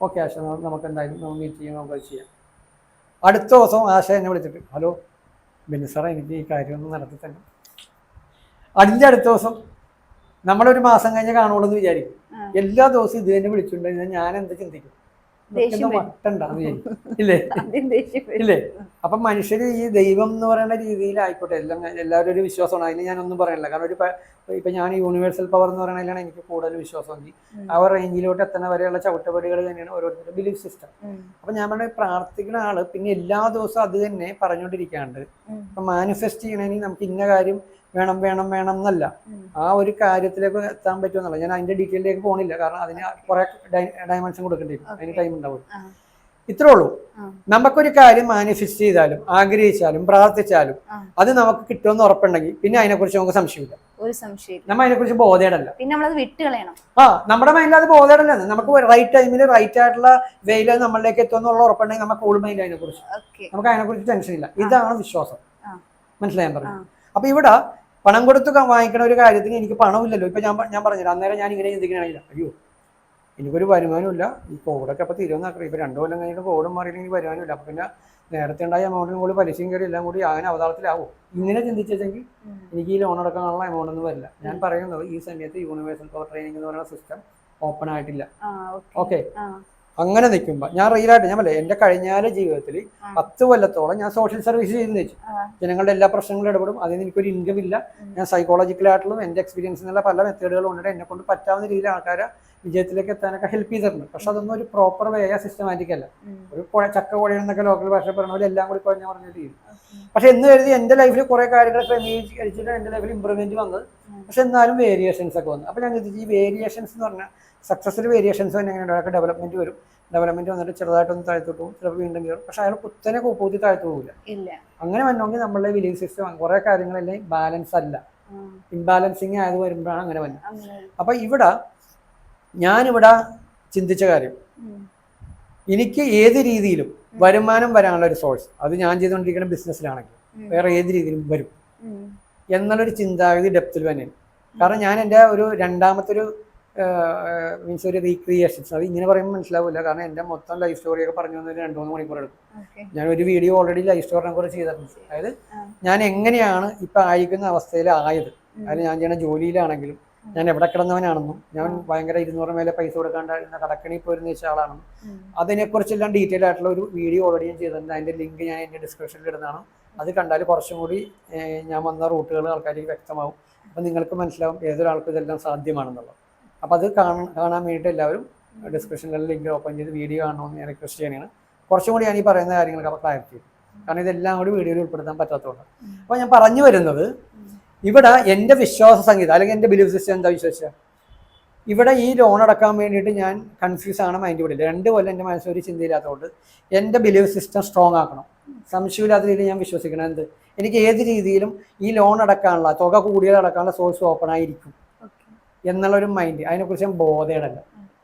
ഓക്കെ ആശ നമുക്ക് എന്തായാലും നമുക്ക് മീറ്റ് ചെയ്യാം നമുക്ക് ചെയ്യാം. അടുത്ത ദിവസം ആശ എന്നെ വിളിച്ചിട്ട് ഹലോ സാറേ എനിക്ക് ഈ കാര്യമൊന്നും നടത്തി തന്നെ അതിന്റെ അടുത്ത ദിവസം നമ്മളൊരു മാസം കഴിഞ്ഞ് കാണുള്ളൂ എന്ന് വിചാരിക്കും എല്ലാ ദിവസവും ഇത് തന്നെ വിളിച്ചിട്ടുണ്ടെങ്കിൽ ഞാൻ എന്ത് ചിന്തിക്കും? ഇല്ലേ? അപ്പൊ. ഇല്ലേ? മനുഷ്യർ ഈ ദൈവം എന്ന് പറയുന്ന രീതിയിലായിക്കോട്ടെ എല്ലാം എല്ലാവരും ഒരു വിശ്വാസമാണ്. അതിന് ഞാനൊന്നും പറയണില്ല. കാരണം ഒരു ഇപ്പൊ ഞാൻ യൂണിവേഴ്സൽ പവർ എന്ന് പറയുന്നതിലാണ് എനിക്ക് കൂടുതൽ വിശ്വാസം ഉണ്ട് ആ റേഞ്ചിലോട്ട് എത്തുന്ന വരെയുള്ള ചവിട്ടുപടികൾ തന്നെയാണ് ഓരോരുത്തരുടെ ബിലീഫ് സിസ്റ്റം. അപ്പൊ ഞാൻ പറഞ്ഞ പ്രാർത്ഥിക്കുന്ന ആൾ പിന്നെ എല്ലാ ദിവസവും അത് തന്നെ പറഞ്ഞുകൊണ്ടിരിക്കാണ്ട്. ഇപ്പൊ മാനിഫെസ്റ്റ് ചെയ്യണമെങ്കിൽ നമുക്ക് ഇന്ന കാര്യം വേണം വേണം വേണം എന്നല്ല. ആ ഒരു കാര്യത്തിലേക്ക് എത്താൻ പറ്റുമെന്നല്ല. ഞാൻ അതിന്റെ ഡീറ്റെയിലേക്ക് പോണില്ല. കാരണം അതിന് കുറെ ഡയമെൻഷൻ കൊടുക്കേണ്ടി വരും അതിന് ടൈം ഉണ്ടാവും ഇത്രേ ഉള്ളൂ. നമുക്കൊരു കാര്യം മാനിഫെസ്റ്റ് ചെയ്താലും ആഗ്രഹിച്ചാലും പ്രാർത്ഥിച്ചാലും. അത് നമുക്ക് കിട്ടുമെന്ന് ഉറപ്പുണ്ടെങ്കിൽ പിന്നെ അതിനെക്കുറിച്ച് നമുക്ക് സംശയമില്ല. ഒരു സംശയം നമ്മൾ അതിനെക്കുറിച്ച് ബോധേടല്ല. പിന്നെ നമ്മളത് ആ നമ്മുടെ മൈൻഡിൽ അത് ബോധേടല്ല. നമുക്ക് റൈറ്റ് ടൈമിൽ റൈറ്റ് ആയിട്ടുള്ള വെയിൽ നമ്മളിലേക്ക് എത്തുമെന്നുള്ള ഉറപ്പുണ്ടെങ്കിൽ നമുക്ക് കൂൾ മൈൻഡ് അതിനെക്കുറിച്ച്. കുറിച്ച് നമുക്ക് അതിനെക്കുറിച്ച് ടെൻഷൻ ഇല്ല. ഇതാണ് വിശ്വാസം. മനസ്സിലായാൻ മനസ്സിലായി പറഞ്ഞു അപ്പൊ ഇവിടെ പണം കൊടുത്ത് വാങ്ങിക്കണ ഒരു കാര്യത്തിന് എനിക്ക് പണമില്ലല്ലോ. ഇപ്പൊ ഞാൻ ഞാൻ പറഞ്ഞില്ല അന്നേരം ഞാൻ ഇങ്ങനെ ചിന്തിക്കണമെങ്കിൽ അയ്യോ എനിക്കൊരു വരുമാനമില്ല ഈ കോവിഡൊക്കെ അപ്പൊ തിരുവനന്തപുരം ഇപ്പൊ രണ്ടു കൊല്ലം കഴിഞ്ഞിട്ട് കോവിഡ് മാറിയില്ലെങ്കിൽ വരുമാനമില്ല അപ്പൊ പിന്നെ നേരത്തെ ഉണ്ടായ എമൗണ്ടിനും കൂടി പലിശയും കയറി എല്ലാം കൂടി അങ്ങനെ അവതാളത്തിലാവും. ഇങ്ങനെ ചിന്തിച്ചെങ്കിൽ എനിക്ക് ഈ ലോൺ അടക്കാനുള്ള എമൗണ്ട് ഒന്നും വരില്ല. ഞാൻ പറയുന്നത് ഈ സമയത്ത് യൂണിവേഴ്സൽ പവർ ട്രെയിനിങ് എന്ന് പറയുന്ന സിസ്റ്റം ഓപ്പൺ ആയിട്ടില്ല. ഓക്കെ അങ്ങനെ നിൽക്കുമ്പോൾ ഞാൻ റിയലായിട്ട് ഞാൻ പറയാം എന്റെ കഴിഞ്ഞാല ജീവിതത്തിൽ. പത്ത് കൊല്ലത്തോളം ഞാൻ സോഷ്യൽ സർവീസ് ചെയ്തെന്ന് വെച്ചു. ജനങ്ങളുടെ എല്ലാ പ്രശ്നങ്ങളും ഇടപെടും. അതിന് എനിക്കൊരു ഇൻകം ഇല്ല. ഞാൻ സൈക്കോളജിക്കൽ സൈക്കോളജിക്കലായിട്ടുള്ള എന്റെ എക്സ്പീരിയൻസ് എന്നുള്ള പല മെത്തേഡുകളും ഉണ്ട്. എന്നെ കൊണ്ട് പറ്റാവുന്ന രീതിയിൽ ആൾക്കാരെ വിജയത്തിലേക്ക് എത്താനൊക്കെ ഹെൽപ്പ് ചെയ്തിട്ടുണ്ട്. പക്ഷെ അതൊന്നും ഒരു പ്രോപ്പർ വേ സിസ്റ്റമാറ്റിക് അല്ല. ഒരു ചക്ക കുഴയെന്നൊക്കെ ലോക്കൽ ഭാഷ പറഞ്ഞ പോലെ എല്ലാം കൂടി കുഴഞ്ഞ പറഞ്ഞ രീതി പക്ഷെ എന്ന് കരുതി എന്റെ ലൈഫിൽ കുറേ കാര്യങ്ങൾ ക്രമീകരിച്ചിട്ട് എന്റെ ലൈഫിൽ ഇമ്പ്രൂവ്മെന്റ് വന്നത്. പക്ഷെ പക്ഷെ എന്നാലും വേരിയേഷൻസ് ഒക്കെ വന്നു. അപ്പോൾ ഞാൻ ചിന്തിച്ചു ഈ വേരിയേഷൻസ് എന്ന് പറഞ്ഞാൽ സക്സസ്സിൽ വേരിയേഷൻസ് തന്നെ എങ്ങനെയുണ്ട്? അയാൾക്ക് ഡെവലപ്മെന്റ് വരും. ഡെവലപ്മെന്റ് വന്നിട്ട് ചെറുതായിട്ടൊന്ന് താഴ്ത്തോട്ട് പോകും ചിലപ്പോൾ വീണ്ടും കയറും. പക്ഷെ അയാൾ കുത്തനെ കൂപ്പൂത്തി താഴ്ത്തു പോകില്ല അങ്ങനെ വന്നെങ്കിൽ നമ്മളുടെ ബിലീഫ് സിസ്റ്റം കുറേ കാര്യങ്ങളെല്ലാം ബാലൻസ് അല്ല. ഇംബാലൻസിങ് ആയത് വരുമ്പോഴാണ് അങ്ങനെ വന്നത്. അപ്പൊ ഇവിടെ ഞാനിവിടെ ചിന്തിച്ച കാര്യം. എനിക്ക് ഏത് രീതിയിലും വരുമാനം വരാനുള്ള ഒരു സോഴ്സ് അത് ഞാൻ ചെയ്തുകൊണ്ടിരിക്കുന്ന ബിസിനസ്സിലാണെങ്കിൽ വേറെ ഏത് രീതിയിലും വരും. എന്നുള്ളൊരു ചിന്താഗതി ഡെപ്തിൽ തന്നെയാണ് കാരണം ഞാൻ എന്റെ ഒരു രണ്ടാമത്തെ ഒരു മീൻസ് ഒരു റീക്രിയേഷൻസ് അത് ഇങ്ങനെ പറയുമ്പോൾ മനസ്സിലാവില്ല കാരണം എന്റെ മൊത്തം ലൈഫ് സ്റ്റോറിയൊക്കെ പറഞ്ഞു തന്നതിന് രണ്ട് മൂന്ന് മണിക്കൂർ എടുക്കും. ഞാൻ ഒരു വീഡിയോ ഓൾറെഡി ലൈഫ് സ്റ്റോറിനെ കുറിച്ച് ചെയ്തിട്ടുണ്ട്. അതായത് ഞാൻ എങ്ങനെയാണ് ഇപ്പം ആയിരിക്കുന്ന അവസ്ഥയിൽ ആയത്? അതായത് ഞാൻ ചെയ്യുന്ന ജോലിയിലാണെങ്കിലും ഞാൻ എവിടെ കിടന്നവനാണെന്നും ഞാൻ ഭയങ്കര ഇരുന്നൂറ് മേലെ പൈസ കൊടുക്കാണ്ടായിരുന്ന കടക്കണി പോയിരുന്ന ആളാണെന്നും. അതിനെക്കുറിച്ചെല്ലാം ഡീറ്റെയിൽ ആയിട്ടുള്ള ഒരു വീഡിയോ ഓൾറെഡി ഞാൻ ചെയ്തിട്ടുണ്ട്. അതിന്റെ ലിങ്ക് ഞാൻ എന്റെ ഡിസ്ക്രിപ്ഷനിൽ ഇടുന്നതാണ്. അത് കണ്ടാൽ കുറച്ചും കൂടി ഞാൻ വന്ന റൂട്ടുകൾ ആൾക്കാർക്ക് വ്യക്തമാവും. അപ്പം നിങ്ങൾക്ക് മനസ്സിലാവും ഏതൊരാൾക്കും ഇതെല്ലാം സാധ്യമാണെന്നുള്ളത്. അപ്പോൾ അത് കാണാൻ വേണ്ടിയിട്ട് എല്ലാവരും ഡിസ്ക്രിപ്ഷനിൽ ലിങ്ക് ഓപ്പൺ ചെയ്ത് വീഡിയോ കാണണമെന്ന് ഞാൻ റിക്വസ്റ്റ് ചെയ്യണതാണ് കുറച്ചും കൂടി ഞാൻ ഈ പറയുന്ന കാര്യങ്ങൾക്ക് അപ്പോൾ ക്ലാരിറ്റി കാരണം ഇതെല്ലാം കൂടി വീഡിയോയിൽ ഉൾപ്പെടുത്താൻ പറ്റാത്തതുകൊണ്ട്. അപ്പോൾ ഞാൻ പറഞ്ഞു വരുന്നത് ഇവിടെ എന്റെ വിശ്വാസ സംഗീതം അല്ലെങ്കിൽ എന്റെ ബിലീഫ് സിസ്റ്റം എന്താ വിശ്വസിച്ച? ഇവിടെ ഈ ലോൺ അടക്കാൻ വേണ്ടിയിട്ട് ഞാൻ കൺഫ്യൂസ് ആണ് മൈൻഡ് കൂടി രണ്ട് കൊല്ലം എന്റെ മനസ്സിൽ ഒരു ചിന്തയില്ലാത്തതുകൊണ്ട് എന്റെ ബിലീഫ് സിസ്റ്റം സ്ട്രോങ് ആക്കണം. സംശയമില്ലാത്ത രീതിയിൽ ഞാൻ വിശ്വസിക്കണം എന്ത്? എനിക്ക് ഏത് രീതിയിലും ഈ ലോൺ അടക്കാനുള്ള തുക കൂടിയത് അടക്കാനുള്ള സോഴ്സ് ഓപ്പൺ ആയിരിക്കും. ഓക്കെ. എന്നുള്ളൊരു മൈൻഡ് അതിനെക്കുറിച്ച് ഞാൻ ബോധേടല്ല.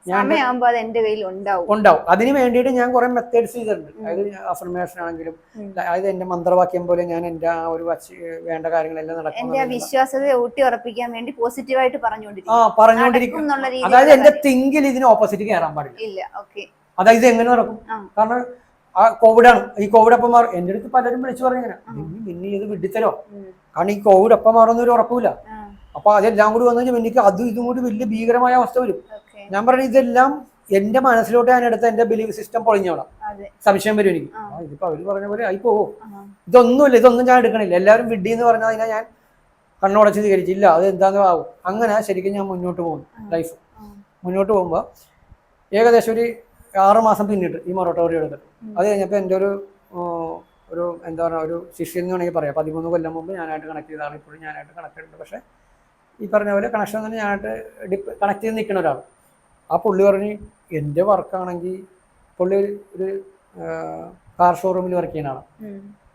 ഞാൻ സമയമാകുമ്പോ അത് എന്റെ കയ്യിൽ ഉണ്ടാവും. ഉണ്ടാവും. അതിന് വേണ്ടിയിട്ട് ഞാൻ കുറെ മെത്തേഡ്സ് ചെയ്തിട്ടുണ്ട്. അതായത് അഫർമേഷൻ ആണെങ്കിലും അതായത് എന്റെ മന്ത്രവാക്യം പോലെ ഞാൻ എന്റെ ആ ഒരു വേണ്ട കാര്യങ്ങളെല്ലാം എന്റെ ആ വിശ്വാസത്തെ ഊട്ടി ഉറപ്പിക്കാൻ വേണ്ടി പോസിറ്റീവായിട്ട് ആ പറഞ്ഞുകൊണ്ടിരിക്കും. പറഞ്ഞുകൊണ്ടിരിക്കും അതായത് എന്റെ തിങ്കിൽ ഇതിന് ഓപ്പോസിറ്റ് കയറാൻ പാടില്ല. ഇല്ല ഓക്കെ അതായത് എങ്ങനെ നടക്കും? കാരണം ആ കോവിഡ് ആണ്. ഈ കോവിഡ് അപ്പം മാറും. എന്റെ അടുത്ത് പലരും വിളിച്ചു പറഞ്ഞു ഇങ്ങനെ പിന്നെ ഇത് വിട്ടിത്തരോ കാരണം ഈ കോവിഡ് അപ്പം മാറുന്നൊരു ഉറപ്പില്ല അപ്പൊ അതെല്ലാം കൂടി വന്നു കഴിഞ്ഞാൽ എനിക്ക് അതും ഇതും കൂടി വലിയ ഭീകരമായ അവസ്ഥ വരും. ഞാൻ പറഞ്ഞ ഇതെല്ലാം എന്റെ മനസ്സിലോട്ട് ഞാൻ എടുത്ത എന്റെ ബിലീഫ് സിസ്റ്റം പൊളിഞ്ഞോളാം സംശയം വരും എനിക്ക്. ഇതിപ്പോ അവർ പറഞ്ഞ പോലെ ആയി പോവോ. ഇതൊന്നുമില്ല ഇതൊന്നും ഞാൻ എടുക്കണില്ല. എല്ലാവരും വിഡി എന്ന് പറഞ്ഞാൽ അതിനെ ഞാൻ കണ്ണുടച്ച് സ്വീകരിച്ചില്ല അത് എന്താന്ന് ആവും? അങ്ങനെ ശരിക്കും ഞാൻ മുന്നോട്ട് പോകും ലൈഫ് മുന്നോട്ട് പോകുമ്പോൾ ഏകദേശം ഒരു ആറ് മാസം പിന്നിട്ട് ഈ മൊറട്ടോറി എടുത്തിട്ട്. അത് കഴിഞ്ഞപ്പോൾ എന്റെ ഒരു ഒരു എന്താ പറയുക ഒരു ശിഷ്യൻ എന്ന് വേണമെങ്കിൽ പറയാം. പതിമൂന്ന് കൊല്ലം മുമ്പ് ഞാനായിട്ട് കണക്ട് ചെയ്തതാണ്. ഇപ്പോഴും ഞാനായിട്ട് കണക്ട് ചെയ്തിട്ടുണ്ട്. പക്ഷേ ഈ പറഞ്ഞ പോലെ കണക്ഷൻ തന്നെ ഞാനായിട്ട് ഡിപ്പ് കണക്ട് ചെയ്ത് നിൽക്കുന്ന ഒരാൾ ആ പുള്ളി പറഞ്ഞ് എന്റെ വർക്കാണെങ്കിൽ പുള്ളി ഒരു- കാർ ഷോറൂമിൽ വർക്ക് ചെയ്യുന്ന ആളാണ്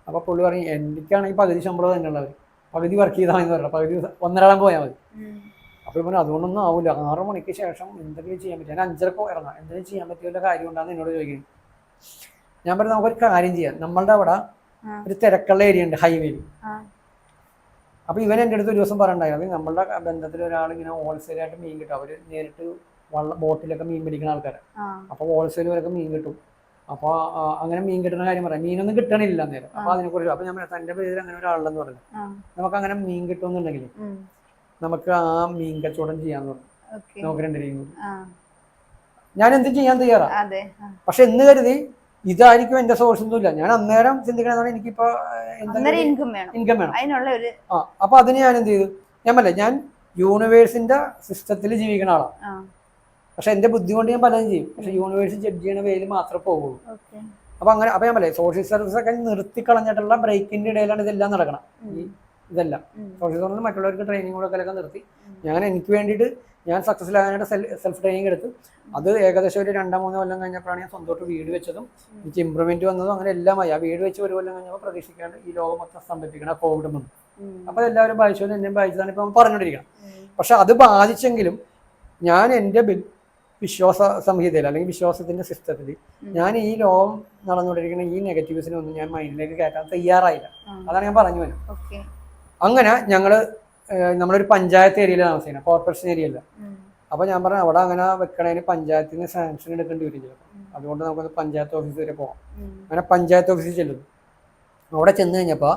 അപ്പോൾ പുള്ളി പറഞ്ഞ് എനിക്കാണെങ്കിൽ പകുതി ശമ്പളം തന്നെ ഉള്ളത് പകുതി വർക്ക് ചെയ്താൽ മതി പറഞ്ഞു പകുതി ഒന്നരാളം പോയാൽ മതി. അപ്പോൾ പറഞ്ഞു അതുകൊണ്ടൊന്നും ആവില്ല ആറ് മണിക്ക് ശേഷം എന്തെങ്കിലും ചെയ്യാൻ പറ്റും ഞാൻ അഞ്ചരക്ക് ഇറങ്ങാം. എന്തെങ്കിലും ചെയ്യാൻ പറ്റിയുള്ള കാര്യം ഉണ്ടാകുന്ന എന്നോട് ചോദിക്കുന്നത് ഞാൻ പറഞ്ഞു നമുക്കൊരു കാര്യം ചെയ്യാം. നമ്മളുടെ അവിടെ ഒരു തിരക്കുള്ള ഏരിയ ഉണ്ട് ഹൈവേയിൽ. അപ്പോൾ ഇവൻ എന്റെ അടുത്ത് ഒരു ദിവസം പറയണ്ടായിരുന്നു നമ്മളുടെ ബന്ധത്തിൽ ഒരാൾ ഇങ്ങനെ ഹോൾസെയിലായിട്ട് മീൻ കിട്ടും. അവർ നേരിട്ട് വള്ള ബോട്ടിലൊക്കെ മീൻ പിടിക്കുന്ന ആൾക്കാരാണ്. അപ്പോൾ ഹോൾസെയിൽ വരെയൊക്കെ മീൻ കിട്ടും. അപ്പോൾ അങ്ങനെ മീൻ കിട്ടുന്ന കാര്യം പറയാം. മീനൊന്നും കിട്ടണില്ല നേരം അപ്പോൾ അതിനെക്കുറിച്ച് അപ്പോൾ ഞാൻ തന്റെ തന്റെ പേരിൽ അങ്ങനെ ഒരാളെന്ന് പറഞ്ഞു. നമുക്ക് അങ്ങനെ മീൻ കിട്ടുമെന്നുണ്ടെങ്കിൽ നമുക്ക് ആ മീൻ കച്ചവടം ചെയ്യാന്ന് പറഞ്ഞു. നമുക്ക് രണ്ടു ഞാൻ എന്ത് ചെയ്യാൻ തയ്യാറാ. പക്ഷെ എന്ന് കരുതി ഇതായിരിക്കും എന്റെ സോഴ്സ് ഒന്നുമില്ല ഞാൻ അന്നേരം ചിന്തിക്കണമെന്നാണ് എനിക്കിപ്പോ ഇൻകം വേണം. അതിനുള്ള ഒരു ആ അപ്പൊ അതിന് ഞാൻ എന്ത് ചെയ്തു? ഞാൻ പറയില്ല ഞാൻ യൂണിവേഴ്സിന്റെ സിസ്റ്റത്തിൽ ജീവിക്കുന്ന ആളാണ് പക്ഷെ എന്റെ ബുദ്ധി കൊണ്ട് ഞാൻ പലതും ചെയ്യും. പക്ഷെ യൂണിവേഴ്സ് ജഡ്ജ് ചെയ്യണ പേര് മാത്രമേ പോകുള്ളൂ അപ്പൊ അങ്ങനെ അപ്പൊ ഞാൻ പറയാം സോഷ്യൽ സർവീസ് ഒക്കെ നിർത്തി കളഞ്ഞിട്ടുള്ള ബ്രേക്കിന്റെ ഇടയിലാണ് ഇതെല്ലാം നടക്കണം. ഈ ഇതെല്ലാം. സോഷ്യൽ സർവീസ് മറ്റുള്ളവർക്ക് ട്രെയിനിങ് കൊടുക്കലൊക്കെ നിർത്തി. ഞാൻ എനിക്ക് വേണ്ടിയിട്ട് ഞാൻ സക്സസ്ഫുൾ ആകാനായിട്ട് സെൽഫ് ട്രെയിനിങ് എടുത്തു. അത് ഏകദേശം ഒരു രണ്ടോ മൂന്നോ കൊല്ലം കഴിഞ്ഞപ്പോഴാണ് ഞാൻ സ്വന്തമായിട്ട് വീട് വെച്ചതും എനിക്ക് ഇമ്പ്രൂവ്മെന്റ് വന്നതും അങ്ങനെ എല്ലാമായി. ആ വീട് വെച്ച് ഒരു കൊല്ലം കഴിഞ്ഞപ്പോൾ പ്രതീക്ഷിക്കാണ്ട് ഈ ലോകം മൊത്തം സ്തംഭിപ്പിക്കണം ആ കോവിഡ് വന്നു അപ്പൊ അപ്പോൾ എല്ലാവരും ബാധിച്ചു എന്നെയും ബാധിച്ചതാണ് ഇപ്പം പറഞ്ഞുകൊണ്ടിരിക്കണം. പക്ഷെ അത് ബാധിച്ചെങ്കിലും ഞാൻ എന്റെ വിശ്വാസ സംഹിതയിൽ അല്ലെങ്കിൽ വിശ്വാസത്തിന്റെ സിസ്റ്റത്തിൽ ഞാൻ ഈ ലോകം നടന്നുകൊണ്ടിരിക്കുന്ന ഈ നെഗറ്റീവ്സിനൊന്നും ഞാൻ മൈൻഡിലേക്ക് കയറ്റാൻ തയ്യാറായില്ല. അതാണ് ഞാൻ പറഞ്ഞു വരുന്നത് ഓക്കെ. അങ്ങനെ ഞങ്ങൾ നമ്മളൊരു പഞ്ചായത്ത് ഏരിയയിൽ താമസിക്കുന്നത് കോർപ്പറേഷൻ ഏരിയ അല്ല അപ്പോൾ ഞാൻ പറഞ്ഞു അവിടെ അങ്ങനെ വെക്കണതിന് പഞ്ചായത്തിന് സാങ്ഷൻ എടുക്കേണ്ടി വരും ചിലപ്പോൾ അതുകൊണ്ട് നമുക്ക് പഞ്ചായത്ത് ഓഫീസ് വരെ പോകാം. അങ്ങനെ പഞ്ചായത്ത് ഓഫീസിൽ ചെല്ലുന്നു. അവിടെ ചെന്ന് കഴിഞ്ഞപ്പോൾ